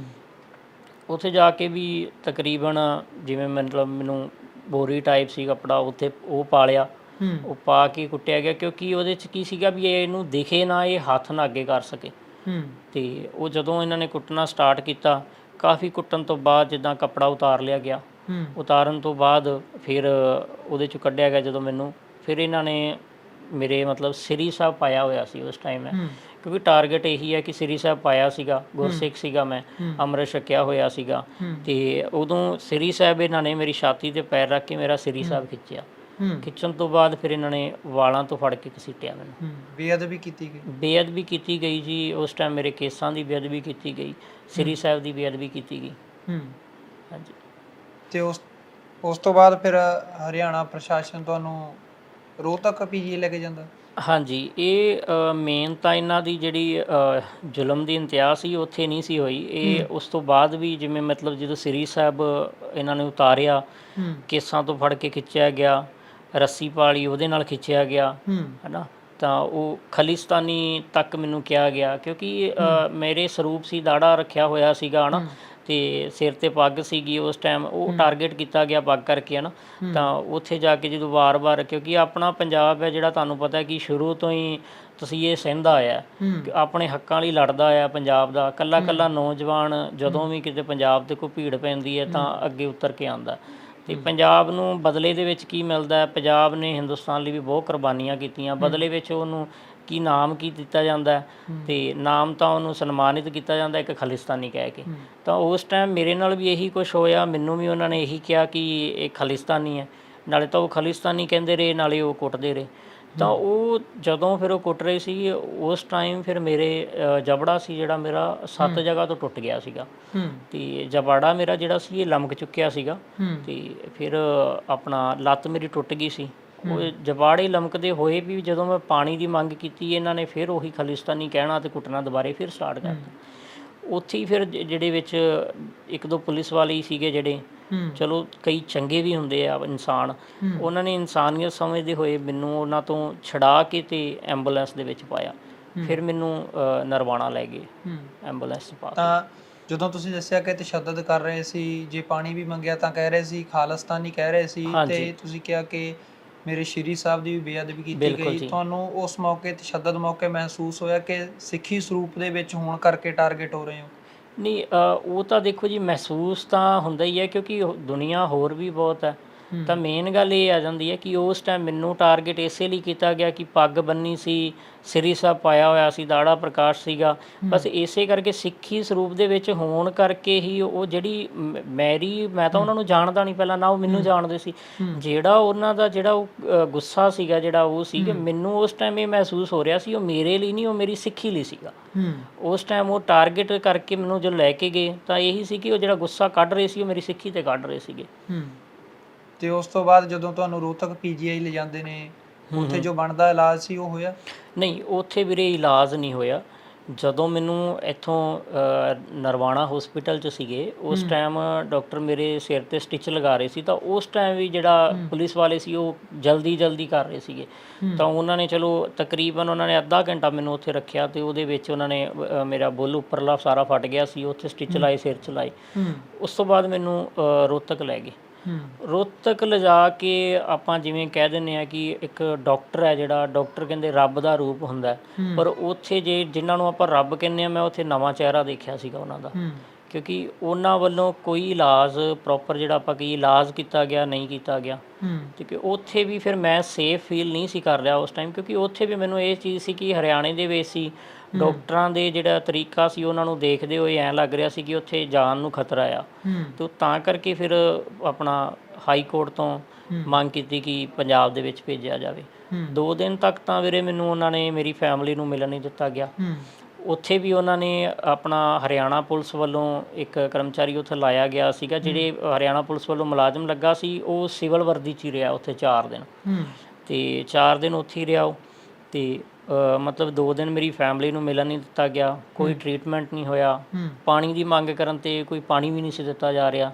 ਉੱਥੇ ਜਾ ਕੇ ਵੀ ਤਕਰੀਬਨ ਜਿਵੇਂ ਮਤਲਬ ਮੈਨੂੰ ਬੋਰੀ ਟਾਈਪ ਸੀ ਕੱਪੜਾ ਉੱਥੇ ਉਹ ਪਾ ਲਿਆ ਹੂੰ ਉਹ ਪਾ ਕੇ ਕੁੱਟਿਆ ਗਿਆ ਕਿਉਂਕਿ ਉਹਦੇ ਚ ਕੀ ਸੀਗਾ ਵੀ ਇਹ ਇਹਨੂੰ ਦਿਖੇ ਨਾ ਇਹ ਹੱਥ ਨਾ ਅੱਗੇ ਕਰ ਸਕੇ। ਤੇ ਉਹ ਜਦੋਂ ਇਹਨਾਂ ਨੇ ਕੁੱਟਣਾ ਸਟਾਰਟ ਕੀਤਾ ਕਾਫੀ ਕੁੱਟਣ ਤੋਂ ਬਾਅਦ ਜਿੱਦਾਂ ਕੱਪੜਾ ਉਤਾਰ ਲਿਆ ਗਿਆ ਉਤਾਰਨ ਤੋਂ ਬਾਅਦ ਫਿਰ ਉਹਦੇ ਚੋਂ ਕੱਢਿਆ ਗਿਆ ਜਦੋਂ ਮੈਨੂੰ ਫਿਰ ਇਹਨਾਂ ਨੇ ਮੇਰੇ ਮਤਲਬ ਸ੍ਰੀ ਸਾਹਿਬ ਪਾਇਆ ਹੋਇਆ ਸੀ ਉਸ ਟਾਈਮ ਹੂੰ। ਕਿਉਂਕਿ ਟਾਰਗੇਟ ਇਹੀ ਹੈ ਕਿ ਸ੍ਰੀ ਸਾਹਿਬ ਪਾਇਆ ਸੀਗਾ ਗੁਰਸਿੱਖ ਸੀਗਾ ਮੈਂ ਅੰਮ੍ਰਿਤ ਛਕਿਆ ਹੋਇਆ ਸੀਗਾ। ਤੇ ਉਦੋਂ ਸ੍ਰੀ ਸਾਹਿਬ ਇਹਨਾਂ ਨੇ ਮੇਰੀ ਛਾਤੀ ਤੇ ਪੈਰ ਰੱਖ ਕੇ ਮੇਰਾ ਸ੍ਰੀ ਸਾਹਿਬ ਖਿੱਚਿਆ। ਖਿੱਚਣ ਤੋਂ ਬਾਅਦ ਫਿਰ ਇਹਨਾਂ ਨੇ ਵਾਲਾਂ ਤੋਂ ਫੜ ਕੇ ਘਸੀਟਿਆ ਮੈਨੂੰ। ਬੇਅਦਬੀ ਕੀਤੀ ਗਈ? ਬੇਅਦਬੀ ਕੀਤੀ ਗਈ ਜੀ ਉਸ ਟਾਈਮ ਮੇਰੇ ਕੇਸਾਂ ਦੀ ਬੇਅਦਬੀ ਕੀਤੀ ਗਈ ਸ੍ਰੀ ਸਾਹਿਬ ਦੀ ਬੇਅਦਬੀ ਕੀਤੀ ਗਈ। ਹੂੰ। ਹਾਂਜੀ। ਤੇ ਉਸ ਉਸ ਤੋਂ ਬਾਅਦ ਫਿਰ ਹਰਿਆਣਾ ਪ੍ਰਸ਼ਾਸਨ ਤੁਹਾਨੂੰ ਰੋਹਤਕ ਪੀਜੀ ਲੈ ਕੇ ਜਾਂਦਾ? ਹਾਂਜੀ ਇਹ ਮੇਨ ਤਾਂ ਇਹਨਾਂ ਦੀ ਜਿਹੜੀ ਜ਼ੁਲਮ ਦੀ ਇੰਤਹਾ ਸੀ ਉੱਥੇ ਨਹੀਂ ਸੀ ਹੋਈ। ਇਹ ਉਸ ਤੋਂ ਬਾਅਦ ਵੀ ਜਿਵੇਂ ਮਤਲਬ ਜਦੋਂ ਸ੍ਰੀ ਸਾਹਿਬ ਇਹਨਾਂ ਨੇ ਉਤਾਰਿਆ ਕੇਸਾਂ ਤੋਂ ਫੜ ਕੇ ਖਿੱਚਿਆ ਗਿਆ ਰੱਸੀ ਪਾਲੀ ਉਹਦੇ ਨਾਲ ਖਿੱਚਿਆ ਗਿਆ। ਹਨਾ? ਤਾਂ ਉਹ ਖਲਿਸਤਾਨੀ ਤੱਕ ਮੈਨੂੰ ਕਿਹਾ ਗਿਆ ਕਿਉਂਕਿ ਮੇਰੇ ਸਰੂਪ ਸੀ ਦਾੜਾ ਰੱਖਿਆ ਹੋਇਆ ਸੀਗਾ ਹਨਾ? ਤੇ ਸਿਰ ਤੇ ਪੱਗ ਸੀਗੀ ਉਸ ਟਾਈਮ ਉਹ ਟਾਰਗੇਟ ਕੀਤਾ ਗਿਆ ਪੱਗ ਕਰਕੇ ਹਨਾ? ਤਾਂ ਉੱਥੇ ਜਾ ਕੇ ਜਦੋਂ ਵਾਰ-ਵਾਰ ਕਿਉਂਕਿ ਆਪਣਾ ਪੰਜਾਬ ਹੈ ਜਿਹੜਾ ਤੁਹਾਨੂੰ ਪਤਾ ਹੈ ਕਿ ਸ਼ੁਰੂ ਤੋਂ ਹੀ ਤੁਸੀਂ ਇਹ ਸਹਿੰਦਾ ਆਇਆ। ਆਪਣੇ ਹੱਕਾਂ ਲਈ ਲੜਦਾ ਆਇਆ ਪੰਜਾਬ ਦਾ। ਕੱਲਾ ਕੱਲਾ ਨੌਜਵਾਨ ਜਦੋਂ ਵੀ ਕਿਤੇ ਪੰਜਾਬ ਤੇ ਕੋਈ ਭੀੜ ਪੈਂਦੀ ਹੈ ਤਾਂ ਅੱਗੇ ਉਤਰ ਕੇ ਆਂਦਾ ਤੇ ਪੰਜਾਬ ਨੂੰ ਬਦਲੇ ਦੇ ਵਿੱਚ ਕੀ ਮਿਲਦਾ ਪੰਜਾਬ ਨੇ ਹਿੰਦੁਸਤਾਨ ਲਈ ਵੀ ਬਹੁਤ ਕੁਰਬਾਨੀਆਂ ਕੀਤੀਆਂ। ਬਦਲੇ ਵਿੱਚ ਉਹਨੂੰ ਕੀ ਨਾਮ ਕੀ ਦਿੱਤਾ ਜਾਂਦਾ ਤੇ ਨਾਮ ਤਾਂ ਉਹਨੂੰ ਸਨਮਾਨਿਤ ਕੀਤਾ ਜਾਂਦਾ ਇੱਕ ਖਾਲਿਸਤਾਨੀ ਕਹਿ ਕੇ। ਤਾਂ ਉਸ ਟਾਈਮ ਮੇਰੇ ਨਾਲ ਵੀ ਇਹੀ ਕੁਝ ਹੋਇਆ। ਮੈਨੂੰ ਵੀ ਉਹਨਾਂ ਨੇ ਇਹੀ ਕਿਹਾ ਕਿ ਇਹ ਖਾਲਿਸਤਾਨੀ ਹੈ। ਨਾਲੇ ਤਾਂ ਉਹ ਖਾਲਿਸਤਾਨੀ ਕਹਿੰਦੇ ਰਹੇ ਨਾਲੇ ਉਹ ਕੁੱਟਦੇ ਰਹੇ। ਤਾਂ ਉਹ ਜਦੋਂ ਫਿਰ ਉਹ ਕੁੱਟ ਰਹੇ ਸੀ ਉਸ ਟਾਈਮ ਫਿਰ ਮੇਰੇ ਜਬੜਾ ਸੀ ਜਿਹੜਾ ਮੇਰਾ ਸੱਤ ਜਗ੍ਹਾ ਤੋਂ ਟੁੱਟ ਗਿਆ ਸੀਗਾ। ਤੇ ਜਬਾੜਾ ਮੇਰਾ ਜਿਹੜਾ ਸੀ ਇਹ ਲਮਕ ਚੁੱਕਿਆ ਸੀਗਾ। ਤੇ ਫਿਰ ਆਪਣਾ ਲੱਤ ਮੇਰੀ ਟੁੱਟ ਗਈ ਸੀ। ਉਹ ਜਬਾੜੇ ਲਮਕਦੇ ਹੋਏ ਵੀ ਜਦੋਂ ਮੈਂ ਪਾਣੀ ਦੀ ਮੰਗ ਕੀਤੀ ਇਹਨਾਂ ਨੇ ਫਿਰ ਉਹੀ ਖਾਲਿਸਤਾਨੀ ਕਹਿਣਾ ਤੇ ਕੁੱਟਣਾ ਦੁਬਾਰੇ ਫਿਰ ਸਟਾਰਟ ਕਰਤਾ। ਉੱਥੇ ਹੀ ਫਿਰ ਜ- ਜਿਹੜੇ ਵਿੱਚ ਇੱਕ ਦੋ ਪੁਲਿਸ ਵਾਲੇ ਹੀ ਸੀਗੇ ਜਿਹੜੇ। ਚਲੋ ਕਈ ਚੰਗੇ ਵੀ ਹੁੰਦੇ ਆ ਇਨਸਾਨ। ਉਹਨਾਂ ਨੇ ਇਨਸਾਨੀਅਤ ਸਮਝਦੇ ਹੋਏ ਮੈਨੂੰ ਉਹਨਾਂ ਤੋਂ ਛਡਾ ਕੇ ਤੇ ਐਂਬੂਲੈਂਸ ਦੇ ਵਿੱਚ ਪਾਇਆ। ਫਿਰ ਮੈਨੂੰ ਅ, ਨਰਵਾਣਾ ਲੈ ਗਏ। ਐਂਬੂਲੈਂਸ 'ਚ ਪਾ ਕੇ। ਤਾਂ ਜਦੋਂ ਤੁਸੀਂ ਦੱਸਿਆ ਕਿ ਤਸ਼ੱਦਦ ਕਰ ਰਹੇ ਸੀ ਜੇ ਪਾਣੀ ਵੀ ਮੰਗਿਆ ਤਾਂ ਕਹਿ ਰਹੇ ਸੀ ਖਾਲਿਸਤਾਨੀ ਕਹਿ ਰਹੇ ਸੀ ਹਾਂਜੀ। ਤੇ ਤੁਸੀਂ ਕਿਹਾ ਕਿ ਮੇਰੇ ਸ਼੍ਰੀ ਸਾਹਿਬ ਦੀ ਵੀ ਬੇਅਦਬੀ ਕੀਤੀ ਬਿਲਕੁਲ ਗਈ ਜੀ। ਤੁਹਾਨੂੰ ਉਸ ਮੌਕੇ ਤਸ਼ੱਦਦ ਮੌਕੇ ਮਹਿਸੂਸ ਹੋਇਆ ਕਿ ਸਿੱਖੀ ਸਰੂਪ ਦੇ ਵਿੱਚ ਹੋਣ ਕਰਕੇ ਟਾਰਗੇਟ ਹੋ ਰਹੇ ਹੋ? ਨਹੀਂ ਅ, ਉਹ ਤਾਂ ਦੇਖੋ ਜੀ ਮਹਿਸੂਸ ਤਾਂ ਹੁੰਦਾ ਹੀ ਹੈ ਕਿਉਂਕਿ ਉਹ ਦੁਨੀਆ ਹੋਰ ਵੀ ਬਹੁਤ ਹੈ। ਤਾਂ ਮੇਨ ਗੱਲ ਇਹ ਆ ਜਾਂਦੀ ਹੈ ਕਿ ਉਸ ਟਾਈਮ ਮੈਨੂੰ ਟਾਰਗੇਟ ਇਸੇ ਲਈ ਕੀਤਾ ਗਿਆ ਕਿ ਪੱਗ ਬੰਨੀ ਸੀ ਸ੍ਰੀ ਸਾਹਿਬ ਪਾਇਆ ਹੋਇਆ ਸੀ ਦਾੜਾ ਪ੍ਰਕਾਸ਼ ਸੀਗਾ। ਬਸ ਇਸੇ ਕਰਕੇ ਸਿੱਖੀ ਸਰੂਪ ਦੇ ਵਿੱਚ ਹੋਣ ਕਰਕੇ ਹੀ ਉਹ ਜਿਹੜੀ ਮੈਰੀ ਮੈਂ ਤਾਂ ਉਹਨਾਂ ਨੂੰ ਜਾਣਦਾ ਨਹੀਂ ਪਹਿਲਾਂ ਨਾ ਉਹ ਮੈਨੂੰ ਜਾਣਦੇ ਸੀ। ਜਿਹੜਾ ਉਹਨਾਂ ਦਾ ਜਿਹੜਾ ਉਹ ਗੁੱਸਾ ਸੀਗਾ ਜਿਹੜਾ ਉਹ ਸੀ ਕਿ ਮੈਨੂੰ ਉਸ ਟਾਈਮ ਇਹ ਮਹਿਸੂਸ ਹੋ ਰਿਹਾ ਸੀ ਉਹ ਮੇਰੇ ਲਈ ਨਹੀਂ ਉਹ ਮੇਰੀ ਸਿੱਖੀ ਲਈ ਸੀਗਾ। ਉਸ ਟਾਈਮ ਉਹ ਟਾਰਗੇਟ ਕਰਕੇ ਮੈਨੂੰ ਜੋ ਲੈ ਕੇ ਗਏ ਤਾਂ ਇਹੀ ਸੀ ਕਿ ਉਹ ਜਿਹੜਾ ਗੁੱਸਾ ਕੱਢ ਰਹੇ ਸੀ ਉਹ ਮੇਰੀ ਸਿੱਖੀ ਤੇ ਕੱਢ ਰਹੇ ਸੀਗੇ। ਤੇ ਉਸ ਤੋਂ ਬਾਅਦ ਜਦੋਂ ਤੁਹਾਨੂੰ ਰੋਹਤਕ ਪੀਜੀਆਈ ਲੈ ਜਾਂਦੇ ਨੇ ਉੱਥੇ ਜੋ ਬਣਦਾ ਇਲਾਜ ਸੀ ਉਹ ਹੋਇਆ? ਨਹੀਂ ਉੱਥੇ ਵੀਰੇ ਇਲਾਜ ਨਹੀਂ ਹੋਇਆ। ਜਦੋਂ ਮੈਨੂੰ ਇੱਥੋਂ ਨਰਵਾਣਾ ਹਸਪੀਟਲ ਚ ਸੀਗੇ ਉਸ ਟਾਈਮ ਡਾਕਟਰ ਮੇਰੇ ਸਿਰ ਤੇ ਸਟਿਚ ਲਗਾ ਰਹੇ ਸੀ ਤਾਂ ਉਸ ਟਾਈਮ ਵੀ ਜਿਹੜਾ ਪੁਲਿਸ ਵਾਲੇ ਸੀ ਉਹ ਜਲਦੀ ਜਲਦੀ ਕਰ ਰਹੇ ਸੀਗੇ। ਤਾਂ ਉਹਨਾਂ ਨੇ ਚਲੋ ਤਕਰੀਬਨ ਉਹਨਾਂ ਨੇ ਅੱਧਾ ਘੰਟਾ ਮੈਨੂੰ ਉੱਥੇ ਰੱਖਿਆ ਤੇ ਉਹਦੇ ਵਿੱਚ ਉਹਨਾਂ ਨੇ ਮੇਰਾ ਬੁੱਲ ਉੱਪਰਲਾ ਸਾਰਾ ਫਟ ਗਿਆ ਸੀ ਉੱਥੇ ਸਟਿਚ ਲਾਏ ਸਿਰ ਚ ਲਾਏ। ਉਸ ਤੋਂ ਬਾਅਦ ਮੈਨੂੰ ਅ, ਰੋਹਤਕ ਲੈ ਗਏ। ਹੂੰ ਰੋਹਤਕ ਲਿਜਾ ਕੇ ਆਪਾਂ ਜਿਵੇਂ ਕਹਿ ਦਿੰਨੇ ਆ ਕਿ ਇੱਕ ਡਾਕਟਰ ਹੈ ਜਿਹੜਾ ਡਾਕਟਰ ਕਹਿੰਦੇ ਰੱਬ ਦਾ ਰੂਪ ਹੁੰਦਾ। ਪਰ ਉੱਥੇ ਜੇ ਜਿਨ੍ਹਾਂ ਨੂੰ ਆਪਾਂ ਰੱਬ ਕਹਿੰਦੇ ਆ ਮੈਂ ਉੱਥੇ ਨਵਾਂ ਚਿਹਰਾ ਦੇਖਿਆ ਸੀਗਾ ਉਹਨਾਂ ਦਾ। ਕਿਉਂਕਿ ਉਹਨਾਂ ਵੱਲੋਂ ਕੋਈ ਇਲਾਜ ਪ੍ਰੋਪਰ ਜਿਹੜਾ ਆਪਾਂ ਕੀ ਇਲਾਜ ਕੀਤਾ ਗਿਆ ਨਹੀਂ ਕੀਤਾ ਗਿਆ। ਹੂੰ। ਤੇ ਕਿ ਉੱਥੇ ਵੀ ਫਿਰ ਮੈਂ ਸੇਫ ਫੀਲ ਨਹੀਂ ਸੀ ਕਰ ਰਿਹਾ ਉਸ ਟਾਈਮ ਕਿਉਂਕਿ ਉੱਥੇ ਵੀ ਮੈਨੂੰ ਇਹ ਚੀਜ਼ ਸੀ ਕਿ ਹਰਿਆਣੇ ਦੇ ਵਿੱਚ ਸੀ। ਡਾਕਟਰਾਂ ਦੇ ਜਿਹੜਾ ਤਰੀਕਾ ਸੀ ਉਹਨਾਂ ਨੂੰ ਦੇਖਦੇ ਹੋਏ ਐਂ ਲੱਗ ਰਿਹਾ ਸੀ ਕਿ ਉੱਥੇ ਜਾਨ ਨੂੰ ਖਤਰਾ ਆ। ਤੇ ਤਾਂ ਕਰਕੇ ਫਿਰ ਆਪਣਾ ਹਾਈ ਕੋਰਟ ਤੋਂ ਮੰਗ ਕੀਤੀ ਕਿ ਪੰਜਾਬ ਦੇ ਵਿੱਚ ਭੇਜਿਆ ਜਾਵੇ। ਦੋ ਦਿਨ ਤੱਕ ਤਾਂ ਵੀਰੇ ਮੈਨੂੰ ਉਹਨਾਂ ਨੇ ਮੇਰੀ ਫੈਮਿਲੀ ਨੂੰ ਮਿਲਣ ਨਹੀਂ ਦਿੱਤਾ ਗਿਆ। ਉੱਥੇ ਵੀ ਉਹਨਾਂ ਨੇ ਆਪਣਾ ਹਰਿਆਣਾ ਪੁਲਿਸ ਵੱਲੋਂ ਇੱਕ ਕਰਮਚਾਰੀ ਉੱਥੇ ਲਾਇਆ ਗਿਆ ਸੀਗਾ ਜਿਹੜੇ ਹਰਿਆਣਾ ਪੁਲਿਸ ਵੱਲੋਂ ਮੁਲਾਜ਼ਮ ਲੱਗਾ ਸੀ ਉਹ ਸਿਵਲ ਵਰਦੀ 'ਚ ਹੀ ਰਿਹਾ ਉੱਥੇ 4 ਦਿਨ। ਤੇ 4 ਦਿਨ ਉੱਥੇ ਹੀ ਰਿਹਾ ਉਹ। ਤੇ ਮਤਲਬ 2 ਦਿਨ ਮੇਰੀ ਫੈਮਿਲੀ ਨੂੰ ਮਿਲਣ ਨਹੀਂ ਦਿੱਤਾ ਗਿਆ ਕੋਈ ਟ੍ਰੀਟਮੈਂਟ ਨਹੀਂ ਹੋਇਆ। ਪਾਣੀ ਦੀ ਮੰਗ ਕਰਨ ਤੇ ਕੋਈ ਪਾਣੀ ਵੀ ਨਹੀਂ ਸੀ ਦਿੱਤਾ ਜਾ ਰਿਹਾ।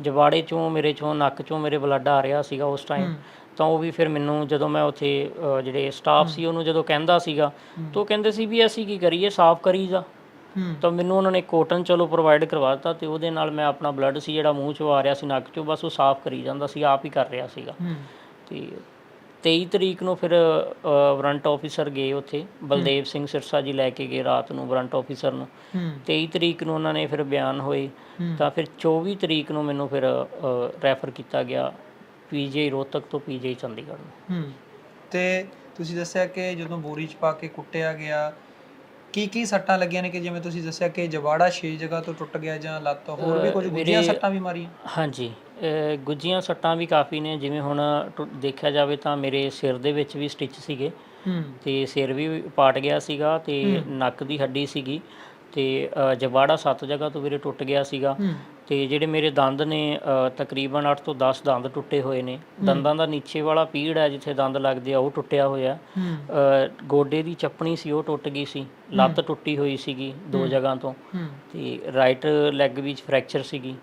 ਜਵਾੜੇ ਚੋਂ ਮੇਰੇ ਚੋਂ ਨੱਕ ਚੋਂ ਮੇਰੇ ਬਲੱਡ ਆ ਰਿਹਾ ਸੀਗਾ ਉਸ ਟਾਈਮ ਤਾਂ ਉਹ ਵੀ ਫਿਰ ਮੈਨੂੰ ਜਦੋਂ ਮੈਂ ਉੱਥੇ ਅ, ਜਿਹੜੇ ਸਟਾਫ ਸੀ ਉਹਨੂੰ ਜਦੋਂ ਕਹਿੰਦਾ ਸੀਗਾ ਤਾਂ ਉਹ ਕਹਿੰਦੇ ਸੀ ਵੀ ਅਸੀਂ ਕੀ ਕਰੀਏ ਸਾਫ਼ ਕਰੀ ਜਾ। ਹੂੰ। ਤਾਂ ਮੈਨੂੰ ਉਹਨਾਂ ਨੇ ਕੋਟਨ ਚਲੋ ਪ੍ਰੋਵਾਈਡ ਕਰਵਾ ਦਿੱਤਾ ਤੇ ਉਹਦੇ ਨਾਲ ਮੈਂ ਆਪਣਾ ਬਲੱਡ ਸੀ ਜਿਹੜਾ ਮੂੰਹ ਚੋਂ ਆ ਰਿਹਾ ਸੀ ਨੱਕ ਚੋਂ ਬਸ ਉਹ ਸਾਫ਼ ਕਰੀ ਜਾਂਦਾ ਸੀ ਆਪ ਹੀ ਕਰ ਰਿਹਾ ਸੀਗਾ। ਹੂੰ। ਤੇ 23 ਤਰੀਕ ਨੂੰ ਫਿਰ ਵਾਰੰਟ ਆਫੀਸਰ ਗਏ ਉੱਥੇ ਬਲਦੇਵ ਸਿੰਘ ਸਿਰਸਾ ਜੀ ਲੈ ਕੇ ਗਏ ਰਾਤ ਨੂੰ ਵਾਰੰਟ ਆਫੀਸਰ ਨੂੰ। ਹੂੰ। 23 ਤਰੀਕ ਨੂੰ ਉਹਨਾਂ ਨੇ ਫਿਰ ਬਿਆਨ ਹੋਏ ਤਾਂ ਫਿਰ 24 ਤਰੀਕ ਨੂੰ ਮੈਨੂੰ ਫਿਰ ਰੈਫਰ ਕੀਤਾ ਗਿਆ ਪੀਜੀ ਰੋਹਤਕ ਤੋਂ ਪੀਜੀ ਚੰਡੀਗੜ੍ਹ ਨੂੰ। ਹੂੰ ਤੇ ਤੁਸੀਂ ਦੱਸਿਆ ਕਿ ਜਦੋਂ ਬੋਰੀ ਚ ਪਾ ਕੇ ਕੁੱਟਿਆ ਗਿਆ ਕੀ ਕੀ ਸੱਟਾਂ ਲੱਗੀਆਂ ਨੇ ਕਿ ਜਿਵੇਂ ਤੁਸੀਂ ਦੱਸਿਆ ਕਿ ਜਵਾੜਾ 6 ਜਗ੍ਹਾ ਤੋਂ ਟੁੱਟ ਗਿਆ ਜਾਂ ਲੱਤ ਹੋਰ ਵੀ ਕੁਝ ਗੁੱਝੀਆਂ ਸੱਟਾਂ ਵੀ ਮਾਰੀਆਂ? ਹਾਂਜੀ ਗੁੱਜੀਆਂ ਸੱਟਾਂ ਵੀ ਕਾਫੀ ਨੇ ਜਿਵੇਂ ਹੁਣ ਦੇਖਿਆ ਜਾਵੇ ਤਾਂ ਮੇਰੇ ਸਿਰ ਦੇ ਵਿੱਚ ਵੀ ਸਟਿਚ ਸੀਗੇ। ਹੂੰ। ਤੇ ਸਿਰ ਵੀ ਪਾਟ ਗਿਆ ਸੀਗਾ ਤੇ ਨੱਕ ਦੀ ਹੱਡੀ ਸੀਗੀ। ਤੇ ਅ, ਜਬਾੜਾ ਸੱਤ ਜਗ੍ਹਾ ਤੋਂ ਵੀਰੇ ਟੁੱਟ ਗਿਆ ਸੀਗਾ ਤੇ ਜਿਹੜੇ ਮੇਰੇ ਦੰਦ ਨੇ ਤਕਰੀਬਨ 8 ਤੋਂ 10 ਦੰਦ ਟੁੱਟੇ ਹੋਏ ਨੇ। ਦੰਦਾਂ ਦਾ ਨੀਚੇ ਵਾਲਾ ਪੀੜ ਹੈ ਜਿੱਥੇ ਦੰਦ ਲੱਗਦੇ ਆ ਉਹ ਟੁੱਟਿਆ ਹੋਇਆ। ਗੋਡੇ ਦੀ ਚੱਪਣੀ ਸੀ ਉਹ ਟੁੱਟ ਗਈ ਸੀ। ਲੱਤ ਟੁੱਟੀ ਹੋਈ ਸੀਗੀ ਦੋ ਜਗ੍ਹਾ ਤੋਂ। ਤੇ ਰਾਈਟ ਲੈਗ ਵਿੱਚ ਫ੍ਰੈਕਚਰ ਸੀਗੀ।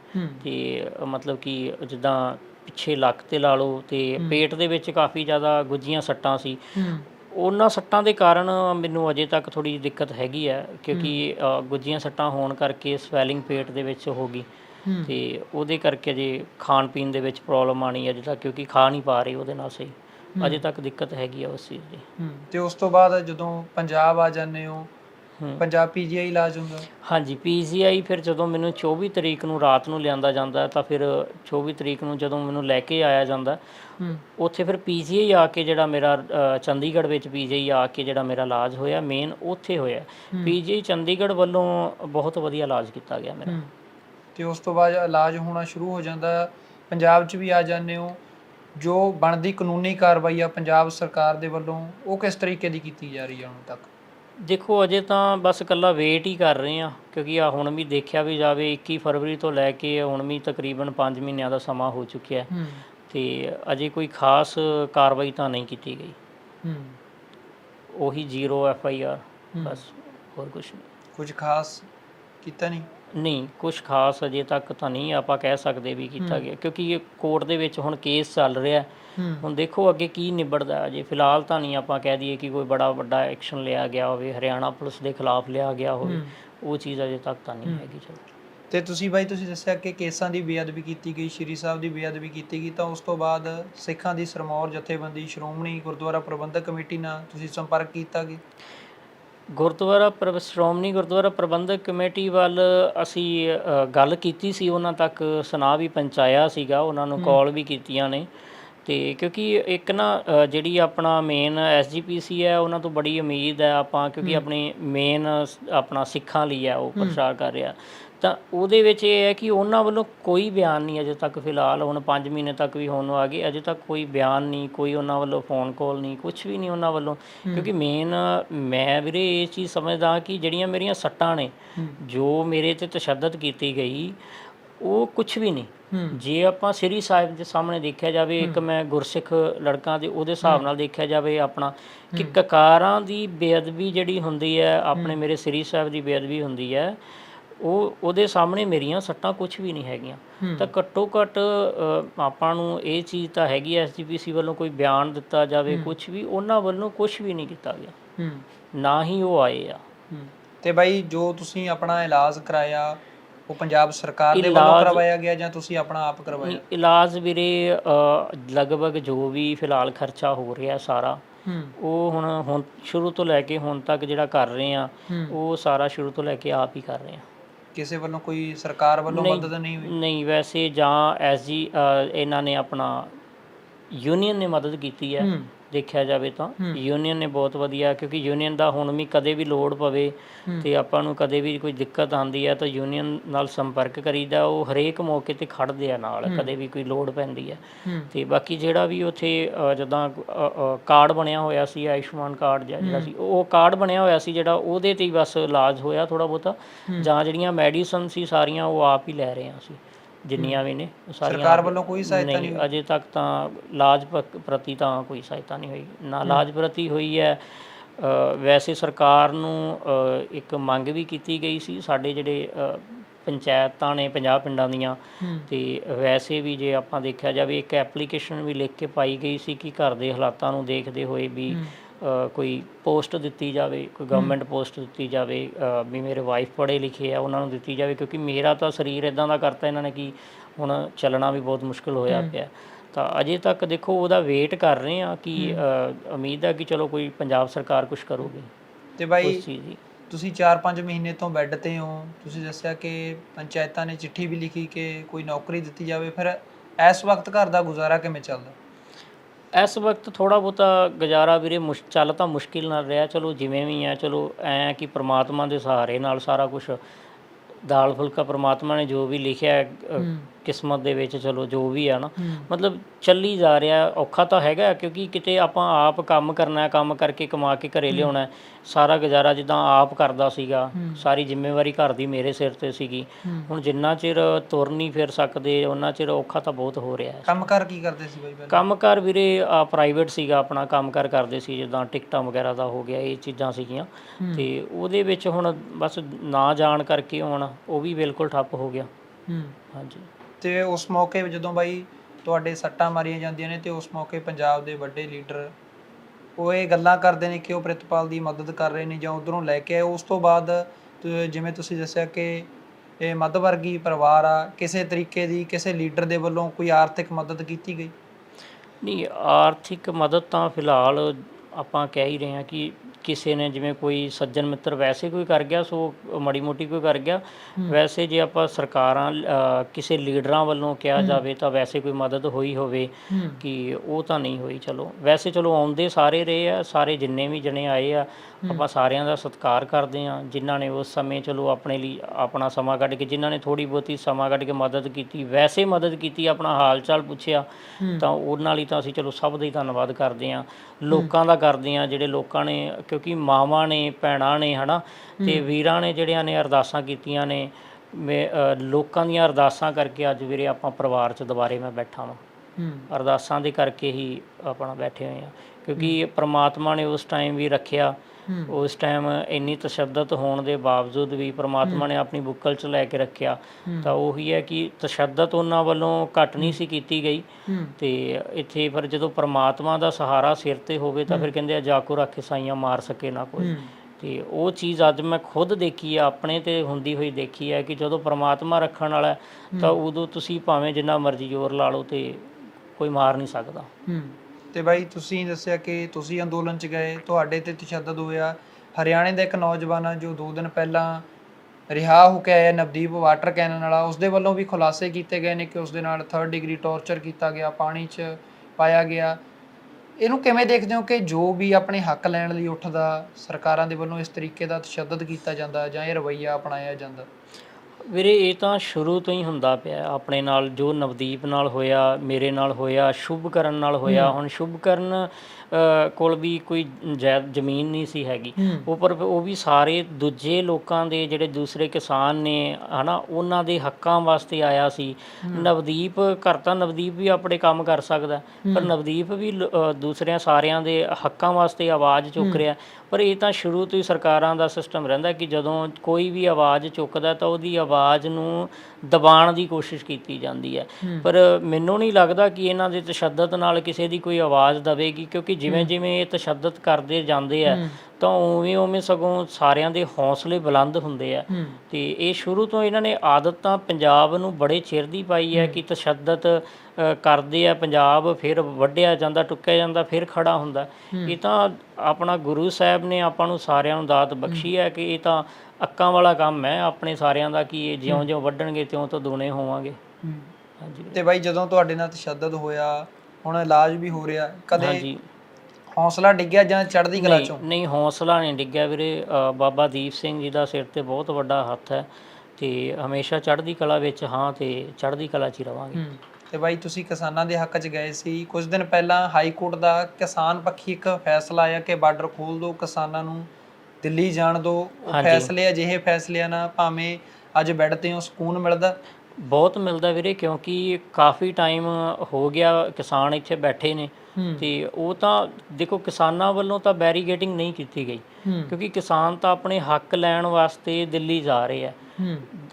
ਤੇ ਮਤਲਬ ਕਿ ਜਿੱਦਾਂ ਪਿੱਛੇ ਲੱਕ ਤੇ ਲਾ ਲਓ ਤੇ ਪੇਟ ਦੇ ਵਿੱਚ ਕਾਫੀ ਜ਼ਿਆਦਾ ਗੁੱਜੀਆਂ ਸੱਟਾਂ ਸੀ। ਉਹਨਾਂ ਸੱਟਾਂ ਦੇ ਕਾਰਨ ਮੈਨੂੰ ਅਜੇ ਤੱਕ ਥੋੜੀ ਦਿੱਕਤ ਹੈਗੀ ਹੈ ਕਿਉਂਕਿ ਗੁੱਜੀਆਂ ਸੱਟਾਂ ਹੋਣ ਕਰਕੇ ਸਵੈਲਿੰਗ ਪੇਟ ਦੇ ਵਿੱਚ ਹੋ ਗਈ। ਤੇ ਉਹਦੇ ਕਰਕੇ ਜੇ ਖਾਣ ਪੀਣ ਦੇ ਵਿੱਚ ਪ੍ਰੋਬਲਮ ਆਣੀ ਅਜੇ ਤੱਕ ਕਿਉਂਕਿ ਖਾ ਨਹੀਂ ਪਾ ਰਹੀ ਉਹਦੇ ਨਾਲ ਸਹੀ। ਅਜੇ ਤੱਕ ਦਿੱਕਤ ਹੈਗੀ ਆ ਉਸ ਚੀਜ਼ ਦੀ। ਤੇ ਉਸ ਤੋਂ ਬਾਅਦ ਜਦੋਂ ਪੰਜਾਬ ਆ ਜਾਂਦੇ ਹੂੰ। ਪੰਜਾਬ ਪੀਜੀਆਈ ਇਲਾਜ ਹੁੰਦਾ? ਹਾਂਜੀ ਪੀਜੀਆਈ ਫਿਰ ਜਦੋਂ ਮੈਨੂੰ 24 ਤਰੀਕ ਨੂੰ ਰਾਤ ਨੂੰ ਲਿਆਂਦਾ ਜਾਂਦਾ ਤਾਂ ਫਿਰ 24 ਤਰੀਕ ਨੂੰ ਜਦੋਂ ਮੈਨੂੰ ਲੈ ਕੇ ਆਇਆ ਜਾਂਦਾ ਉੱਥੇ ਫਿਰ ਪੀਜੀਆਈ ਆ ਕੇ ਜਿਹੜਾ ਮੇਰਾ ਚੰਡੀਗੜ੍ਹ ਵਿੱਚ ਪੀਜੀਆਈ ਆ ਕੇ ਜਿਹੜਾ ਮੇਰਾ ਇਲਾਜ ਹੋਇਆ ਮੇਨ ਉੱਥੇ ਹੋਇਆ। ਪੀਜੀਆਈ ਚੰਡੀਗੜ੍ਹ ਵੱਲੋਂ ਬਹੁਤ ਵਧੀਆ ਇਲਾਜ ਕੀਤਾ ਗਿਆ ਮੇਰਾ। ਤੇ ਉਸ ਤੋਂ ਬਾਅਦ ਇਲਾਜ ਹੋਣਾ ਸ਼ੁਰੂ ਹੋ ਜਾਂਦਾ ਪੰਜਾਬ 'ਚ ਵੀ ਆ ਜਾਂਦੇ ਹੋ। ਜੋ ਬਣਦੀ ਕਾਨੂੰਨੀ ਕਾਰਵਾਈ ਆ ਪੰਜਾਬ ਸਰਕਾਰ ਦੇ ਵੱਲੋਂ ਉਹ ਕਿਸ ਤਰੀਕੇ ਦੀ ਕੀਤੀ ਜਾ ਰਹੀ ਹੈ ਹੁਣ ਤੱਕ? ਦੇਖੋ ਅਜੇ ਤਾਂ ਬਸ ਇਕੱਲਾ ਵੇਟ ਹੀ ਕਰ ਰਹੇ ਆ ਕਿਉਂਕਿ ਆ ਹੁਣ ਵੀ ਦੇਖਿਆ ਵੀ ਜਾਵੇ 21 ਫਰਵਰੀ ਤੋਂ ਲੈ ਕੇ ਹੁਣ ਵੀ ਤਕਰੀਬਨ 5 ਮਹੀਨਿਆਂ ਦਾ ਸਮਾਂ ਹੋ ਚੁੱਕਿਆ ਹੈ। ਹੂੰ। ਤੇ ਅਜੇ ਕੋਈ ਖਾਸ ਕਾਰਵਾਈ ਤਾਂ ਨਹੀਂ ਕੀਤੀ ਗਈ। ਹੂੰ। ਉਹੀ ਜ਼ੀਰੋ ਐਫ ਆਈ ਆਰ ਹੂੰ। ਬਸ ਹੋਰ ਕੁਝ ਨਹੀਂ। ਕੁਝ ਖਾਸ ਕੀਤਾ ਨਹੀਂ? ਨਹੀਂ ਕੁਝ ਖਾਸ ਅਜੇ ਤੱਕ ਤਾਂ ਨਹੀਂ ਆਪਾਂ ਕਹਿ ਸਕਦੇ ਵੀ ਕੀਤਾ ਗਿਆ ਕਿਉਂਕਿ ਇਹ ਕੋਰਟ ਦੇ ਵਿੱਚ ਹੁਣ ਕੇਸ ਚੱਲ ਰਿਹਾ ਹੈ। ਹੂੰ ਹੁਣ ਦੇਖੋ ਅੱਗੇ ਕੀ ਨਿਬੜਦਾ ਹੈ। ਅਜੇ ਫਿਲਹਾਲ ਤਾਂ ਨਹੀਂ ਆਪਾਂ ਕਹਿ ਦਈਏ ਕਿ ਕੋਈ ਬੜਾ ਵੱਡਾ ਐਕਸ਼ਨ ਲਿਆ ਗਿਆ ਹੋਵੇ ਹਰਿਆਣਾ ਪੁਲਿਸ ਦੇ ਖਿਲਾਫ ਲਿਆ ਗਿਆ ਹੋਵੇ ਉਹ ਚੀਜ਼ ਅਜੇ ਤੱਕ ਤਾਂ ਨਹੀਂ ਹੈਗੀ ਚਲੋ। ਤੇ ਤੁਸੀਂ ਬਾਈ ਤੁਸੀਂ ਦੱਸਿਆ ਕਿ ਕੇਸਾਂ ਦੀ ਬੇਅਦਬੀ ਕੀਤੀ ਗਈ ਸ਼੍ਰੀ ਸਾਹਿਬ ਦੀ ਬੇਅਦਬੀ ਕੀਤੀ ਗਈ ਤਾਂ ਉਸ ਤੋਂ ਬਾਅਦ ਸਿੱਖਾਂ ਦੀ ਸਰਮੌਰ ਜਥੇਬੰਦੀ ਸ਼੍ਰੋਮਣੀ ਗੁਰਦੁਆਰਾ ਪ੍ਰਬੰਧਕ ਕਮੇਟੀ ਨਾਲ ਤੁਸੀਂ ਸੰਪਰਕ ਕੀਤਾ ਕਿ? ਗੁਰਦੁਆਰਾ ਪ੍ਰਬ ਸ਼੍ਰੋਮਣੀ ਗੁਰਦੁਆਰਾ ਪ੍ਰਬੰਧਕ ਕਮੇਟੀ ਵੱਲ ਅਸੀਂ ਗੱਲ ਕੀਤੀ ਸੀ ਉਹਨਾਂ ਤੱਕ ਸੁਣਾ ਵੀ ਪਹੁੰਚਾਇਆ ਸੀਗਾ ਉਹਨਾਂ ਨੂੰ ਕਾਲ ਵੀ ਕੀਤੀਆਂ ਨੇ। ਤੇ ਕਿਉਂਕਿ ਇੱਕ ਨਾ ਜਿਹੜੀ ਆਪਣਾ ਮੇਨ ਐਸਜੀਪੀਸੀ ਹੈ ਉਹਨਾਂ ਤੋਂ ਬੜੀ ਉਮੀਦ ਹੈ ਆਪਾਂ ਕਿਉਂਕਿ ਆਪਣੀ ਮੇਨ ਆਪਣਾ ਸਿੱਖਾਂ ਲਈ ਹੈ ਉਹ ਪ੍ਰਚਾਰ ਕਰ ਰਿਹਾ। ਤਾਂ ਉਹਦੇ ਵਿੱਚ ਇਹ ਹੈ ਕਿ ਉਹਨਾਂ ਵੱਲੋਂ ਕੋਈ ਬਿਆਨ ਨਹੀਂ ਅਜੇ ਤੱਕ ਫਿਲਹਾਲ ਹੁਣ 5 ਮਹੀਨੇ ਤੱਕ ਵੀ ਹੋਣ ਨੂੰ ਆ ਗਏ ਅਜੇ ਤੱਕ ਕੋਈ ਬਿਆਨ ਨਹੀਂ ਕੋਈ ਉਹਨਾਂ ਵੱਲੋਂ ਫੋਨ ਕਾਲ ਨਹੀਂ ਕੁਝ ਵੀ ਨਹੀਂ ਉਹਨਾਂ ਵੱਲੋਂ। ਕਿਉਂਕਿ ਮੇਨ ਮੈਂ ਵੀਰੇ ਇਹ ਚੀਜ਼ ਸਮਝਦਾ ਕਿ ਜਿਹੜੀਆਂ ਮੇਰੀਆਂ ਸੱਟਾਂ ਨੇ ਜੋ ਮੇਰੇ ਤੇ ਤਸ਼ੱਦਦ ਕੀਤੀ ਗਈ ਉਹ ਕੁਝ ਵੀ ਨਹੀਂ। ਜੇ ਆਪਾਂ ਸ੍ਰੀ ਸਾਹਿਬ ਦੇ ਸਾਹਮਣੇ ਦੇਖਿਆ ਜਾਵੇ ਇੱਕ ਮੈਂ ਗੁਰਸਿੱਖ ਲੜਕਾ ਦੇ ਉਹਦੇ ਹਿਸਾਬ ਨਾਲ ਦੇਖਿਆ ਜਾਵੇ ਆਪਣਾ ਕਿ ਕਕਾਰਾਂ ਦੀ ਬੇਅਦਬੀ ਜਿਹੜੀ ਹੁੰਦੀ ਹੈ ਆਪਣੇ ਮੇਰੇ ਸ੍ਰੀ ਸਾਹਿਬ ਦੀ ਬੇਅਦਬੀ ਹੁੰਦੀ ਹੈ ਉਹ ਉਹਦੇ ਸਾਹਮਣੇ ਮੇਰੀਆਂ ਸੱਟਾਂ ਕੁਝ ਵੀ ਨਹੀਂ ਹੈਗੀਆਂ। ਤਾਂ ਘੱਟੋ ਘੱਟ ਆਪਾਂ ਨੂੰ ਇਹ ਚੀਜ਼ ਤਾਂ ਹੈਗੀ ਐਸਜੀਪੀਸੀ ਵੱਲੋਂ ਕੋਈ ਬਿਆਨ ਦਿੱਤਾ ਜਾਵੇ ਕੁਝ ਵੀ ਉਹਨਾਂ ਵੱਲੋਂ ਕੁਝ ਵੀ ਨਹੀਂ ਕੀਤਾ ਗਿਆ। ਨਾ ਹੀ ਉਹ ਆਏ ਆ। ਤੇ ਬਾਈ ਜੋ ਤੁਸੀਂ ਆਪਣਾ ਇਲਾਜ ਕਰਾਇਆ ਉਹ ਪੰਜਾਬ ਸਰਕਾਰ ਦੇ ਵੱਲੋਂ ਇਲਾਜ- ਕਰਵਾਇਆ ਗਿਆ ਜਾਂ ਤੁਸੀਂ ਆਪਣਾ ਆਪ ਕਰਵਾਇਆ? ਇਲਾਜ ਵੀਰੇ ਅ, ਲਗਭਗ ਜੋ ਵੀ ਫਿਲਹਾਲ ਖਰਚਾ ਹੋ ਰਿਹਾ ਸਾਰਾ ਹੂੰ। ਉਹ ਹੁਣ ਹੁਣ ਸ਼ੁਰੂ ਤੋਂ ਲੈ ਕੇ ਹੁਣ ਤੱਕ ਜਿਹੜਾ ਕਰ ਰਹੇ ਆ ਹੂੰ। ਉਹ ਸਾਰਾ ਸ਼ੁਰੂ ਤੋਂ ਲੈ ਕੇ ਆਪ ਹੀ ਕਰ ਰਹੇ ਆ ਕਿਸੇ ਵੱਲੋਂ ਕੋਈ ਸਰਕਾਰ ਵੱਲੋਂ ਨਹੀਂ। ਮਦਦ ਨਹੀਂ ਹੋਈ? ਨਹੀਂ ਵੈਸੇ ਜਾਂ ਐਸਜੀ ਇਹਨਾਂ ਨੇ ਆਪਣਾ ਯੂਨੀਅਨ ਨੇ ਮਦਦ ਕੀਤੀ ਹੈ। ਹੂੰ। ਦੇਖਿਆ ਜਾਵੇ ਤਾਂ ਯੂਨੀਅਨ ਨੇ ਬਹੁਤ ਵਧੀਆ ਕਿਉਂਕਿ ਯੂਨੀਅਨ ਦਾ ਹੁਣ ਵੀ ਕਦੇ ਵੀ ਲੋੜ ਪਵੇ ਤੇ ਆਪਾਂ ਨੂੰ ਕਦੇ ਵੀ ਕੋਈ ਦਿੱਕਤ ਆਂਦੀ ਹੈ ਤਾਂ ਯੂਨੀਅਨ ਨਾਲ ਸੰਪਰਕ ਕਰੀਦਾ ਉਹ ਹਰੇਕ ਮੌਕੇ ਤੇ ਖੜਦੇ ਆ ਨਾਲ ਕਦੇ ਵੀ ਕੋਈ ਲੋੜ ਪੈਂਦੀ ਹੈ। ਤੇ ਬਾਕੀ ਜਿਹੜਾ ਵੀ ਉੱਥੇ ਜਿੱਦਾਂ ਕਾਰਡ ਬਣਿਆ ਹੋਇਆ ਸੀ ਆਯੁਸ਼ਮਾਨ ਕਾਰਡ ਜਿਹਾ ਜਿਹੜਾ ਸੀ ਉਹ ਕਾਰਡ ਬਣਿਆ ਹੋਇਆ ਸੀ ਜਿਹੜਾ ਉਹਦੇ ਤੇ ਹੀ ਬਸ ਇਲਾਜ ਹੋਇਆ ਥੋੜਾ ਬਹੁਤਾ ਜਾਂ ਜਿਹੜੀਆਂ ਮੈਡੀਸਨ ਸੀ ਸਾਰੀਆਂ ਉਹ ਆਪ ਹੀ ਲੈ ਰਹੇ ਹਾਂ ਅਸੀਂ। ਜਿੰਨੀਆਂ ਵੀ ਨੇ ਉਹ ਸਾਰੀਆਂ ਸਰਕਾਰ ਵੱਲੋਂ ਕੋਈ ਸਹਾਇਤਾ ਨਹੀਂ ਨਹੀਂ ਅਜੇ ਤੱਕ ਤਾਂ ਇਲਾਜ ਪ- ਪ੍ਰਤੀ ਤਾਂ ਕੋਈ ਸਹਾਇਤਾ ਨਹੀਂ ਹੋਈ। ਨਾ ਇਲਾਜ ਪ੍ਰਤੀ ਹੋਈ ਹੈ। ਵੈਸੇ ਸਰਕਾਰ ਨੂੰ ਇੱਕ ਮੰਗ ਵੀ ਕੀਤੀ ਗਈ ਸੀ ਸਾਡੇ ਜਿਹੜੇ ਪੰਚਾਇਤਾਂ ਨੇ 50 ਪਿੰਡਾਂ ਦੀਆਂ ਤੇ ਵੈਸੇ ਵੀ ਜੇ ਆਪਾਂ ਦੇਖਿਆ ਜਾਵੇ ਇੱਕ ਐਪਲੀਕੇਸ਼ਨ ਵੀ ਲਿਖ ਕੇ ਪਾਈ ਗਈ ਸੀ ਕਿ ਘਰ ਦੇ ਹਾਲਾਤਾਂ ਨੂੰ ਦੇਖਦੇ ਹੋਏ ਵੀ ਕੋਈ ਪੋਸਟ ਦਿੱਤੀ ਜਾਵੇ ਕੋਈ ਗਵਰਨਮੈਂਟ ਪੋਸਟ ਦਿੱਤੀ ਜਾਵੇ ਵੀ ਮੇਰੇ ਵਾਈਫ ਪੜ੍ਹੇ ਲਿਖੇ ਆ ਉਹਨਾਂ ਨੂੰ ਦਿੱਤੀ ਜਾਵੇ ਕਿਉਂਕਿ ਮੇਰਾ ਤਾਂ ਸਰੀਰ ਇਦਾਂ ਦਾ ਕਰਤਾ ਇਹਨਾਂ ਨੇ ਕਿ ਹੁਣ ਚੱਲਣਾ ਵੀ ਬਹੁਤ ਮੁਸ਼ਕਲ ਹੋਇਆ ਪਿਆ। ਤਾਂ ਅਜੇ ਤੱਕ ਦੇਖੋ ਉਹਦਾ ਵੇਟ ਕਰ ਰਹੇ ਆ ਕਿ ਉਮੀਦ ਹੈ ਕਿ ਚਲੋ ਕੋਈ ਪੰਜਾਬ ਸਰਕਾਰ ਕੁਝ ਕਰੂਗੀ। ਤੇ ਬਾਈ ਤੁਸੀਂ 4-5 ਮਹੀਨੇ ਤੋਂ ਬੈੱਡ ਤੇ ਹੋ ਤੁਸੀਂ ਦੱਸਿਆ ਕਿ ਪੰਚਾਇਤਾਂ ਨੇ ਚਿੱਠੀ ਵੀ ਲਿਖੀ ਕਿ ਕੋਈ ਨੌਕਰੀ ਦਿੱਤੀ ਜਾਵੇ ਫਿਰ ਇਸ ਵਕਤ ਘਰ ਦਾ ਗੁਜ਼ਾਰਾ ਕਿਵੇਂ ਚੱਲਦਾ? ਇਸ ਵਕਤ ਥੋੜਾ ਬਹੁਤਾ ਗੁਜ਼ਾਰਾ ਵੀਰੇ ਮੁਸ਼, ਚੱਲ ਤਾਂ ਮੁਸ਼ਕਿਲ ਨਾਲ ਰਿਹਾ, ਚਲੋ ਜਿਵੇਂ ਵੀ ਆ, ਚਲੋ ਐ ਕਿ ਪ੍ਰਮਾਤਮਾ ਦੇ ਸਹਾਰੇ ਨਾਲ ਸਾਰਾ ਕੁਝ ਦਾਲ ਫੁਲਕਾ ਪ੍ਰਮਾਤਮਾ ਨੇ ਜੋ ਵੀ ਲਿਖਿਆ ਕਿਸਮਤ ਦੇ ਵਿੱਚ ਚਲੋ ਜੋ ਵੀ ਆ ਨਾ ਮਤਲਬ ਚੱਲੀ ਜਾ ਰਿਹਾ ਔਖਾ ਤਾਂ ਹੈਗਾ ਕਿਉਂਕਿ ਕਿਤੇ ਆਪਾਂ ਆਪ ਕੰਮ ਕਰਨਾ ਹੈ ਕੰਮ ਕਰਕੇ ਕਮਾ ਕੇ ਘਰੇ ਲਿਆਉਣਾ। ਸਾਰਾ ਗੁਜ਼ਾਰਾ ਜਿੱਦਾਂ ਆਪ ਕਰਦਾ ਸੀਗਾ ਸਾਰੀ ਜ਼ਿੰਮੇਵਾਰੀ ਘਰ ਦੀ ਮੇਰੇ ਸਿਰ ਤੇ ਸੀਗੀ। ਹੁਣ ਜਿੰਨਾ ਚਿਰ ਤੁਰ ਨਹੀਂ ਫਿਰ ਸਕਦੇ ਉਹਨਾਂ ਚਿਰ ਔਖਾ ਤਾਂ ਬਹੁਤ ਹੋ ਰਿਹਾ ਹੈ। ਕੰਮਕਾਰ ਕੀ ਕਰਦੇ ਸੀ ਬਾਈ ਪਹਿਲਾਂ? ਕੰਮਕਾਰ ਵੀਰੇ ਆ ਪ੍ਰਾਈਵੇਟ ਸੀਗਾ ਆਪਣਾ ਕੰਮਕਾਰ ਕਰਦੇ ਸੀ ਜਿੱਦਾਂ ਟਿਕਟਾਂ ਵਗੈਰਾ ਦਾ ਹੋ ਗਿਆ ਇਹ ਚੀਜ਼ਾਂ ਸੀਗੀਆਂ। ਤੇ ਉਹਦੇ ਵਿੱਚ ਹੁਣ ਬਸ ਨਾ ਜਾਣ ਕਰਕੇ ਹੁਣ ਉਹ ਵੀ ਬਿਲਕੁਲ ਠੱਪ ਹੋ ਗਿਆ। ਹੂੰ। ਹਾਂਜੀ। ਤੇ ਉਸ ਮੌਕੇ ਜਦੋਂ ਬਾਈ ਤੁਹਾਡੇ ਸੱਟਾਂ ਮਾਰੀਆਂ ਜਾਂਦੀਆਂ ਨੇ ਤੇ ਉਸ ਮੌਕੇ ਪੰਜਾਬ ਦੇ ਵੱਡੇ ਲੀਡਰ ਉਹ ਇਹ ਗੱਲਾਂ ਕਰਦੇ ਨੇ ਕਿ ਉਹ ਪ੍ਰਿਤਪਾਲ ਦੀ ਮਦਦ ਕਰ ਰਹੇ ਨੇ ਜਾਂ ਉਧਰੋਂ ਲੈ ਕੇ ਆਏ। ਉਸ ਤੋਂ ਬਾਅਦ ਜਿਵੇਂ ਤੁਸੀਂ ਦੱਸਿਆ ਕਿ ਇਹ ਮੱਧ ਵਰਗੀ ਪਰਿਵਾਰ ਆ, ਕਿਸੇ ਤਰੀਕੇ ਦੀ ਕਿਸੇ ਲੀਡਰ ਦੇ ਵੱਲੋਂ ਕੋਈ ਆਰਥਿਕ ਮਦਦ ਕੀਤੀ ਗਈ? ਨਹੀਂ, ਆਰਥਿਕ ਮਦਦ ਤਾਂ ਫਿਲਹਾਲ ਆਪਾਂ ਕਹਿ ਹੀ ਰਹੇ ਹਾਂ ਕਿ ਕਿਸੇ ਨੇ ਜਿਵੇਂ ਕੋਈ ਸੱਜਣ ਮਿੱਤਰ ਵੈਸੇ ਕੋਈ ਕਰ ਗਿਆ ਸੋ ਮੜੀ ਮੋਟੀ ਕੋਈ ਕਰ ਗਿਆ। ਵੈਸੇ ਜੇ ਆਪਾਂ ਸਰਕਾਰਾਂ ਕਿਸੇ ਲੀਡਰਾਂ ਵੱਲੋਂ ਕਿਹਾ ਜਾਵੇ ਤਾਂ ਵੈਸੇ ਕੋਈ ਮਦਦ ਹੋਈ ਹੋਵੇ ਕਿ ਉਹ ਤਾਂ ਨਹੀਂ ਹੋਈ ਚਲੋ। ਵੈਸੇ ਚਲੋ ਆਉਂਦੇ ਸਾਰੇ ਰਹੇ ਆ ਸਾਰੇ ਜਿੰਨੇ ਵੀ ਜਣੇ ਆਏ ਆ ਆਪਾਂ ਸਾਰਿਆਂ ਦਾ ਸਤਿਕਾਰ ਕਰਦੇ ਆ ਜਿਨ੍ਹਾਂ ਨੇ ਉਸ ਸਮੇਂ ਚਲੋ ਆਪਣੇ ਲਈ ਆਪਣਾ ਸਮਾਂ ਕੱਢ ਕੇ ਜਿਨ੍ਹਾਂ ਨੇ ਥੋੜੀ ਬਹੁਤੀ ਸਮਾਂ ਕੱਢ ਕੇ ਮਦਦ ਕੀਤੀ ਵੈਸੇ ਮਦਦ ਕੀਤੀ ਆਪਣਾ ਹਾਲ ਚਾਲ ਪੁੱਛਿਆ ਤਾਂ ਉਹਨਾਂ ਲਈ ਤਾਂ ਅਸੀਂ ਚਲੋ ਸਭ ਦਾ ਹੀ ਧੰਨਵਾਦ ਕਰਦੇ ਆ ਲੋਕਾਂ ਦਾ ਕਰਦੇ ਆ ਜਿਹੜੇ ਲੋਕਾਂ ਨੇ ਕਿਉਂਕਿ ਮਾਵਾਂ ਨੇ ਭੈਣਾਂ ਨੇ ਹਨਾ ਤੇ ਵੀਰਾਂ ਨੇ ਜਿਹੜਿਆਂ ਨੇ ਅਰਦਾਸਾਂ ਕੀਤੀਆਂ ਨੇ ਮੈਂ ਲੋਕਾਂ ਦੀਆਂ ਅਰਦਾਸਾਂ ਕਰਕੇ ਅੱਜ ਵੀਰੇ ਆਪਾਂ ਪਰਿਵਾਰ 'ਚ ਦੁਬਾਰੇ ਮੈਂ ਬੈਠਾ ਹੂੰ। ਅਰਦਾਸਾਂ ਦੇ ਕਰਕੇ ਹੀ ਆਪਣਾ ਬੈਠੇ ਹੋਏ ਆ ਕਿਉਂਕਿ ਪ੍ਰਮਾਤਮਾ ਨੇ ਉਸ ਟਾਈਮ ਵੀ ਰੱਖਿਆ ਉਸ ਟਾਈਮ ਇੰਨੀ ਤਸ਼ੱਦਦ ਹੋਣ ਦੇ ਬਾਵਜੂਦ ਵੀ ਪ੍ਰਮਾਤਮਾ ਨੇ ਆਪਣੀ ਬੁੱਕਲ 'ਚ ਲੈ ਕੇ ਰੱਖਿਆ ਤਾਂ ਉਹੀ ਹੈ ਕਿ ਤਸ਼ੱਦਦ ਉਹਨਾਂ ਵੱਲੋਂ ਘੱਟ ਨਹੀਂ ਸੀ ਕੀਤੀ ਗਈ। ਤੇ ਇੱਥੇ ਫਿਰ ਜਦੋਂ ਪ੍ਰਮਾਤਮਾ ਦਾ ਸਹਾਰਾ ਸਿਰ ਤੇ ਹੋਵੇ ਤਾਂ ਫਿਰ ਕਹਿੰਦੇ ਆ ਜਾਕੋ ਰੱਖੇ ਸਾਈਆਂ ਮਾਰ ਸਕੇ ਨਾ ਕੋਈ। ਤੇ ਉਹ ਚੀਜ਼ ਅੱਜ ਮੈਂ ਖੁਦ ਦੇਖੀ ਆ ਆਪਣੇ ਤੇ ਹੁੰਦੀ ਹੋਈ ਦੇਖੀ ਹੈ ਕਿ ਜਦੋਂ ਪ੍ਰਮਾਤਮਾ ਰੱਖਣ ਵਾਲਾ ਤਾਂ ਉਦੋਂ ਤੁਸੀਂ ਭਾਵੇਂ ਜਿੰਨਾ ਮਰਜ਼ੀ ਜ਼ੋਰ ਲਾ ਲਓ ਤੇ ਕੋਈ ਮਾਰ ਨਹੀਂ ਸਕਦਾ। ਤੇ ਬਾਈ ਤੁਸੀਂ ਦੱਸਿਆ ਕਿ ਤੁਸੀਂ ਅੰਦੋਲਨ 'ਚ ਗਏ, ਤੁਹਾਡੇ ਤੇ ਤਸ਼ੱਦਦ ਹੋਇਆ। ਹਰਿਆਣੇ ਦਾ ਇੱਕ ਨੌਜਵਾਨ ਆ ਜੋ 2 ਦਿਨ ਪਹਿਲਾਂ ਰਿਹਾ ਹੋ ਕੇ ਆਇਆ ਨਵਦੀਪ ਵਾਟਰ ਕੈਨਨ ਵਾਲਾ ਉਸ ਦੇ ਵੱਲੋਂ ਵੀ ਖੁਲਾਸੇ ਕੀਤੇ ਗਏ ਨੇ ਕਿ ਉਸ ਦੇ ਨਾਲ 3rd ਡਿਗਰੀ ਟੌਰਚਰ ਕੀਤਾ ਗਿਆ, ਪਾਣੀ 'ਚ ਪਾਇਆ ਗਿਆ। ਇਹਨੂੰ ਕਿਵੇਂ ਦੇਖਦੇ ਹੋ ਕਿ ਜੋ ਵੀ ਆਪਣੇ ਹੱਕ ਲੈਣ ਲਈ ਉੱਠਦਾ, ਸਰਕਾਰਾਂ ਦੇ ਵੱਲੋਂ ਇਸ ਤਰੀਕੇ ਦਾ ਤਸ਼ੱਦਦ ਕੀਤਾ ਜਾਂਦਾ ਜਾਂ ਇਹ ਰਵੱਈਆ ਅਪਣਾਇਆ ਜਾਂਦਾ? ਵੀਰੇ ਇਹ ਤਾਂ ਸ਼ੁਰੂ ਤੋਂ ਹੀ ਹੁੰਦਾ ਪਿਆ। ਆਪਣੇ ਨਾਲ ਜੋ ਨਵਦੀਪ ਨਾਲ ਹੋਇਆ ਮੇਰੇ ਨਾਲ ਹੋਇਆ ਸ਼ੁਭਕਰਨ ਨਾਲ ਹੋਇਆ ਹੁਣ ਸ਼ੁਭਕਰਨ ਅ, ਕੋਲ ਵੀ ਕੋਈ ਜਾਇਦ ਜ਼ਮੀਨ ਨਹੀਂ ਸੀ ਹੈਗੀ। ਉਹ ਪਰ ਉਹ ਵੀ ਸਾਰੇ ਦੂਜੇ ਲੋਕਾਂ ਦੇ ਜਿਹੜੇ ਦੂਸਰੇ ਕਿਸਾਨ ਨੇ ਹਨਾ ਉਹਨਾਂ ਦੇ ਹੱਕਾਂ ਵਾਸਤੇ ਆਇਆ ਸੀ। ਨਵਦੀਪ ਘਰ ਤਾਂ ਨਵਦੀਪ ਵੀ ਆਪਣੇ ਕੰਮ ਕਰ ਸਕਦਾ। ਪਰ ਨਵਦੀਪ ਵੀ ਦੂਸਰਿਆਂ ਸਾਰਿਆਂ ਦੇ ਹੱਕਾਂ ਵਾਸਤੇ ਆਵਾਜ਼ ਚੁੱਕ ਰਿਹਾ। ਪਰ ਇਹ ਤਾਂ ਸ਼ੁਰੂ ਤੋਂ ਹੀ ਸਰਕਾਰਾਂ ਦਾ ਸਿਸਟਮ ਰਹਿੰਦਾ ਕਿ ਜਦੋਂ ਕੋਈ ਵੀ ਆਵਾਜ਼ ਚੁੱਕਦਾ ਤਾਂ ਉਹਦੀ ਆਵਾਜ਼ ਨੂੰ ਦਬਾਉਣ ਦੀ ਕੋਸ਼ਿਸ਼ ਕੀਤੀ ਜਾਂਦੀ ਹੈ। ਪਰ ਮੈਨੂੰ ਨਹੀਂ ਲੱਗਦਾ ਕਿ ਇਹਨਾਂ ਦੇ ਤਸ਼ੱਦਦ ਨਾਲ ਕਿਸੇ ਦੀ ਕੋਈ ਆਵਾਜ਼ ਦਵੇਗੀ ਕਿਉਂਕਿ ਜਿਵੇਂ ਜਿਵੇਂ ਇਹ ਤਸ਼ੱਦਦ ਕਰਦੇ ਜਾਂਦੇ ਆ ਤਾਂ ਉਵੇਂ ਉਵੇਂ ਸਗੋਂ ਸਾਰਿਆਂ ਦੇ ਹੌਸਲੇ ਬੁਲੰਦ ਹੁੰਦੇ ਆ। ਤੇ ਇਹ ਸ਼ੁਰੂ ਤੋਂ ਇਹਨਾਂ ਨੇ ਆਦਤ ਤਾਂ ਪੰਜਾਬ ਨੂੰ ਬੜੇ ਚਿਰ ਦੀ ਪਾਈ ਹੈ। ਕਿ ਤਸ਼ੱਦਦ ਕਰਦੇ ਆ ਪੰਜਾਬ ਫਿਰ ਵੱਢਿਆ ਜਾਂਦਾ ਟੁੱਕਿਆ ਜਾਂਦਾ ਫਿਰ ਖੜਾ ਹੁੰਦਾ। ਇਹ ਤਾਂ ਆਪਣਾ ਗੁਰੂ ਸਾਹਿਬ ਨੇ ਆਪਾਂ ਨੂੰ ਸਾਰਿਆਂ ਨੂੰ ਦਾਤ ਬਖਸ਼ੀ ਹੈ। ਕਿ ਇਹ ਤਾਂ ਅੱਕਾਂ ਵਾਲਾ ਕੰਮ ਹੈ ਆਪਣੇ ਸਾਰਿਆਂ ਦਾ ਕਿ ਇਹ ਜਿਉਂ-ਜਿਉਂ ਵੱਢਣਗੇ ਤਿਉਂ ਤੋਂ ਦੁਨੇ ਹੋਵਾਂਗੇ। ਹਾਂਜੀ। ਤੇ ਬਾਈ ਜਦੋਂ ਤੁਹਾਡੇ ਨਾਲ ਤਸ਼ੱਦਦ ਹੋਇਆ ਹੁਣ ਇਲਾਜ ਵੀ ਹੋ ਰਿਹਾ ਕਦੇ ਹਾਂਜੀ। ਹੌਸਲਾ ਡਿੱਗਿਆ ਜਾਂ ਚੜ੍ਹਦੀ ਕਲਾ ਚੋਂ? ਨਹੀਂ ਹੌਸਲਾ ਨਹੀਂ ਡਿੱਗਿਆ ਵੀਰੇ। ਬਾਬਾ ਦੀਪ ਸਿੰਘ ਜੀ ਦਾ ਸਿਰ ਤੇ ਬਹੁਤ ਵੱਡਾ ਹੱਥ ਹੈ ਤੇ ਹਮੇਸ਼ਾ ਚੜ੍ਹਦੀ ਕਲਾ ਵਿੱਚ ਹਾਂ ਤੇ ਚੜ੍ਹਦੀ ਕਲਾ 'ਚ ਹੀ ਰਵਾਂਗੇ। ਤੇ ਬਾਈ ਤੁਸੀਂ ਕਿਸਾਨਾਂ ਦੇ ਹੱਕ 'ਚ ਗਏ ਸੀ। ਕੁਝ ਦਿਨ ਪਹਿਲਾਂ ਹਾਈ ਕੋਰਟ ਦਾ ਕਿਸਾਨ ਪੱਖੀ ਇੱਕ ਫੈਸਲਾ ਆਇਆ ਕਿ ਬਾਰਡਰ ਖੋਲ ਦਿਓ ਕਿਸਾਨਾਂ ਨੂੰ ਦਿੱਲੀ ਜਾਣ ਦਿਓ ਉਹ। ਫੈਸਲੇ ਅਜਿਹੇ ਫੈਸਲਿਆਂ ਨਾਲ ਭਾਵੇਂ ਅੱਜ ਬੈੱਡ ਤੇ ਹੋ ਸਕੂਨ ਮਿਲਦਾ। ਬਹੁਤ ਮਿਲਦਾ ਵੀਰੇ ਕਿਉਂਕਿ ਕਾਫੀ ਟਾਈਮ ਹੋ ਗਿਆ ਕਿਸਾਨ ਇੱਥੇ ਬੈਠੇ ਨੇ। ਤੇ ਉਹ ਤਾਂ ਦੇਖੋ ਕਿਸਾਨਾਂ ਵੱਲੋਂ ਤਾਂ ਬੈਰੀਗੇਟਿੰਗ ਨਹੀਂ ਕੀਤੀ ਗਈ। ਕਿਉਂਕਿ ਕਿਸਾਨ ਤਾਂ ਆਪਣੇ ਹੱਕ ਲੈਣ ਵਾਸਤੇ ਦਿੱਲੀ ਜਾ ਰਹੇ ਆ।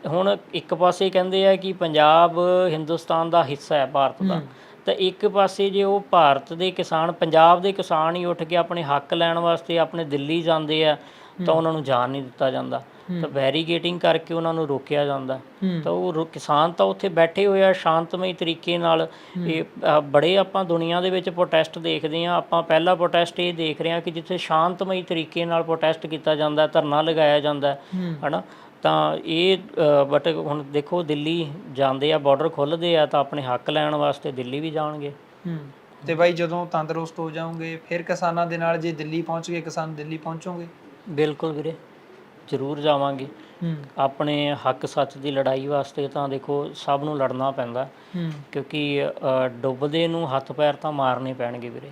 ਹੁਣ ਇੱਕ ਪਾਸੇ ਕਹਿੰਦੇ ਆ ਕਿ ਪੰਜਾਬ ਹਿੰਦੁਸਤਾਨ ਦਾ ਹਿੱਸਾ ਹੈ ਭਾਰਤ ਦਾ। ਤਾਂ ਇੱਕ ਪਾਸੇ ਜੇ ਉਹ ਭਾਰਤ ਦੇ ਕਿਸਾਨ ਪੰਜਾਬ ਦੇ ਕਿਸਾਨ ਹੀ ਉੱਠ ਕੇ ਆਪਣੇ ਹੱਕ ਲੈਣ ਵਾਸਤੇ ਆਪਣੇ ਦਿੱਲੀ ਜਾਂਦੇ ਆ ਤਾਂ ਉਹਨਾਂ ਨੂੰ ਜਾਣ ਨਹੀਂ ਦਿੱਤਾ ਜਾਂਦਾ। ਤਾਂ ਬੈਰੀਗੇਟਿੰਗ ਕਰਕੇ ਉਹਨਾਂ ਨੂੰ ਰੋਕਿਆ ਜਾਂਦਾ। ਤਾਂ ਉਹ ਕਿਸਾਨ ਤਾਂ ਉੱਥੇ ਬੈਠੇ ਹੋਏ ਆ ਸ਼ਾਂਤਮਈ ਤਰੀਕੇ ਨਾਲ। ਇਹ ਬੜੇ ਆਪਾਂ ਦੁਨੀਆ ਦੇ ਵਿੱਚ ਪ੍ਰੋਟੈਸਟ ਦੇਖਦੇ ਆ ਆਪਾਂ ਪਹਿਲਾ ਪ੍ਰੋਟੈਸਟ ਇਹ ਦੇਖ ਰਹੇ ਆ ਕਿ ਜਿੱਥੇ ਸ਼ਾਂਤਮਈ ਤਰੀਕੇ ਨਾਲ ਪ੍ਰੋਟੈਸਟ ਕੀਤਾ ਜਾਂਦਾ ਧਰਨਾ ਲਗਾਇਆ ਜਾਂਦਾ ਹਨਾ? ਤਾਂ ਇਹ ਬਟ ਹੁਣ ਦੇਖੋ ਦਿੱਲੀ ਜਾਂਦੇ ਆ ਬਾਰਡਰ ਖੁੱਲਦੇ ਆ ਤਾਂ ਆਪਣੇ ਹੱਕ ਲੈਣ ਵਾਸਤੇ ਦਿੱਲੀ ਵੀ ਜਾਣਗੇ। ਤੇ ਬਾਈ ਜਦੋਂ ਤੰਦਰੁਸਤ ਹੋ ਜਾਓਗੇ ਫਿਰ ਕਿਸਾਨਾਂ ਦੇ ਨਾਲ ਜੇ ਦਿੱਲੀ ਪਹੁੰਚ ਗਏ ਕਿਸਾਨ ਦਿੱਲੀ ਪਹੁੰਚੋਗੇ? ਬਿਲਕੁਲ ਵੀਰੇ। ਜ਼ਰੂਰ ਜਾਵਾਂਗੇ। ਆਪਣੇ ਹੱਕ ਸੱਚ ਦੀ ਲੜਾਈ ਵਾਸਤੇ ਤਾਂ ਦੇਖੋ ਸਭ ਨੂੰ ਲੜਨਾ ਪੈਂਦਾ। ਕਿਉਂਕਿ ਡੁੱਬਦੇ ਨੂੰ ਹੱਥ ਪੈਰ ਤਾਂ ਮਾਰਨੇ ਪੈਣਗੇ ਵੀਰੇ।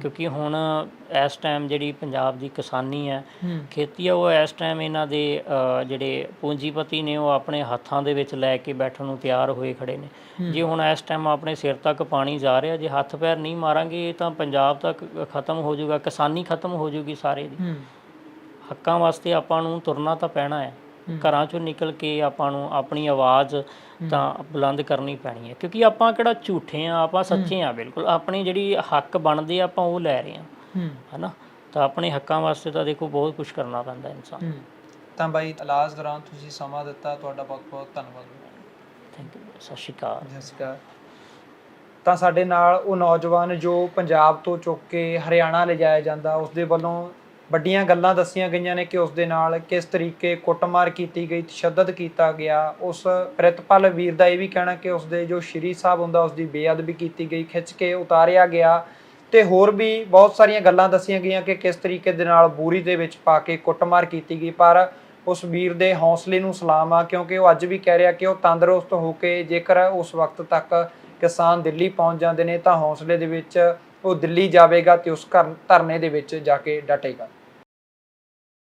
ਕਿਉਂਕਿ ਹੁਣ ਇਸ ਟਾਈਮ ਜਿਹੜੀ ਪੰਜਾਬ ਦੀ ਕਿਸਾਨੀ ਹੈ ਖੇਤੀ ਆ ਉਹ ਇਸ ਟਾਈਮ ਇਹਨਾਂ ਦੇ ਜਿਹੜੇ ਪੂੰਜੀਪਤੀ ਨੇ ਉਹ ਆਪਣੇ ਹੱਥਾਂ ਦੇ ਵਿੱਚ ਲੈ ਕੇ ਬੈਠਣ ਨੂੰ ਤਿਆਰ ਹੋਏ ਖੜੇ ਨੇ। ਜੇ ਹੁਣ ਇਸ ਟਾਈਮ ਆਪਣੇ ਸਿਰ ਤੱਕ ਪਾਣੀ ਜਾ ਰਿਹਾ ਜੇ ਹੱਥ ਪੈਰ ਨਹੀਂ ਮਾਰਾਂਗੇ ਤਾਂ ਪੰਜਾਬ ਤੱਕ ਖਤਮ ਹੋ ਜਾਊਗਾ ਕਿਸਾਨੀ ਖਤਮ ਹੋ ਜਾਊਗੀ ਸਾਰੇ ਦੀ। ਹੱਕਾਂ ਵਾਸਤੇ ਆਪਾਂ ਨੂੰ ਤੁਰਨਾ ਤਾਂ ਪੈਣਾ ਹੈ। ਘਰਾਂ ਚੋਂ ਨਿਕਲ ਕੇ ਆਪਾਂ ਨੂੰ ਆਪਣੀ ਆਵਾਜ਼ ਤਾਂ ਬੁਲੰਦ ਕਰਨੀ ਪੈਣੀ ਹੈ। ਕਿਉਂਕਿ ਆਪਾਂ ਕਿਹੜਾ ਝੂਠੇ ਆ ਆਪਾਂ ਸੱਚੇ ਆ ਬਿਲਕੁਲ। ਆਪਣੀ ਜਿਹੜੀ ਹੱਕ ਬਣਦੇ ਆਪਾਂ ਉਹ ਲੈ ਰਹੇ ਆ ਹਨਾ? ਤਾਂ ਆਪਣੇ ਹੱਕਾਂ ਵਾਸਤੇ ਤਾਂ ਦੇਖੋ ਬਹੁਤ ਕੁਝ ਕਰਨਾ ਪੈਂਦਾ ਇਨਸਾਨ। ਤਾਂ ਬਾਈ ਇਲਾਜ ਦੌਰਾਨ ਤੁਸੀਂ ਸਮਾਂ ਦਿੱਤਾ ਤੁਹਾਡਾ ਬਹੁਤ ਬਹੁਤ ਧੰਨਵਾਦ। ਥੈਂਕ ਯੂ ਸਤਿ ਸ਼੍ਰੀ ਅਕਾਲ। ਸਤਿ ਸ਼੍ਰੀ ਅਕਾਲ। ਤਾਂ ਸਾਡੇ ਨਾਲ ਉਹ ਨੌਜਵਾਨ ਜੋ ਪੰਜਾਬ ਤੋਂ ਚੁੱਕ ਕੇ ਹਰਿਆਣਾ ਲਿਜਾਇਆ ਜਾਂਦਾ ਉਸ ਦੇ ਵੱਲੋਂ ਵੱਡੀਆਂ ਗੱਲਾਂ ਦੱਸੀਆਂ ਗਈਆਂ ਨੇ ਕਿ ਉਸ ਦੇ ਨਾਲ ਕਿਸ ਤਰੀਕੇ ਕੁੱਟਮਾਰ ਕੀਤੀ ਗਈ, ਤਸ਼ੱਦਦ ਕੀਤਾ ਗਿਆ। ਉਸ ਪ੍ਰਿਤਪਾਲ ਵੀਰ ਦਾ ਇਹ ਵੀ ਕਹਿਣਾ ਕਿ ਉਸ ਦੇ ਜੋ ਸ਼੍ਰੀ ਸਾਹਿਬ ਹੁੰਦਾ, ਉਸ ਦੀ ਬੇਅਦਬੀ ਕੀਤੀ ਗਈ, ਖਿੱਚ ਕੇ ਉਤਾਰਿਆ ਗਿਆ। ਤੇ ਹੋਰ ਵੀ ਬਹੁਤ ਸਾਰੀਆਂ ਗੱਲਾਂ ਦੱਸੀਆਂ ਗਈਆਂ ਕਿ ਕਿਸ ਤਰੀਕੇ ਦੇ ਨਾਲ ਬੂਰੀ ਦੇ ਵਿੱਚ ਪਾ ਕੇ ਕੁੱਟਮਾਰ ਕੀਤੀ ਗਈ। ਪਰ ਉਸ ਵੀਰ ਦੇ ਹੌਸਲੇ ਨੂੰ ਸਲਾਮ ਆ, ਕਿਉਂਕਿ ਉਹ ਅੱਜ ਵੀ ਕਹਿ ਰਿਹਾ ਕਿ ਉਹ ਤੰਦਰੁਸਤ ਹੋ ਕੇ ਜੇਕਰ ਉਸ ਵਕਤ ਤੱਕ ਕਿਸਾਨ ਦਿੱਲੀ ਪਹੁੰਚ ਜਾਂਦੇ ਨੇ, ਤਾਂ ਹੌਸਲੇ ਦੇ ਵਿੱਚ ਉਹ ਦਿੱਲੀ ਜਾਵੇਗਾ ਤੇ ਉਸ ਘਰ- ਧਰਨੇ ਦੇ ਵਿੱਚ ਜਾ ਕੇ ਡਟੇਗਾ।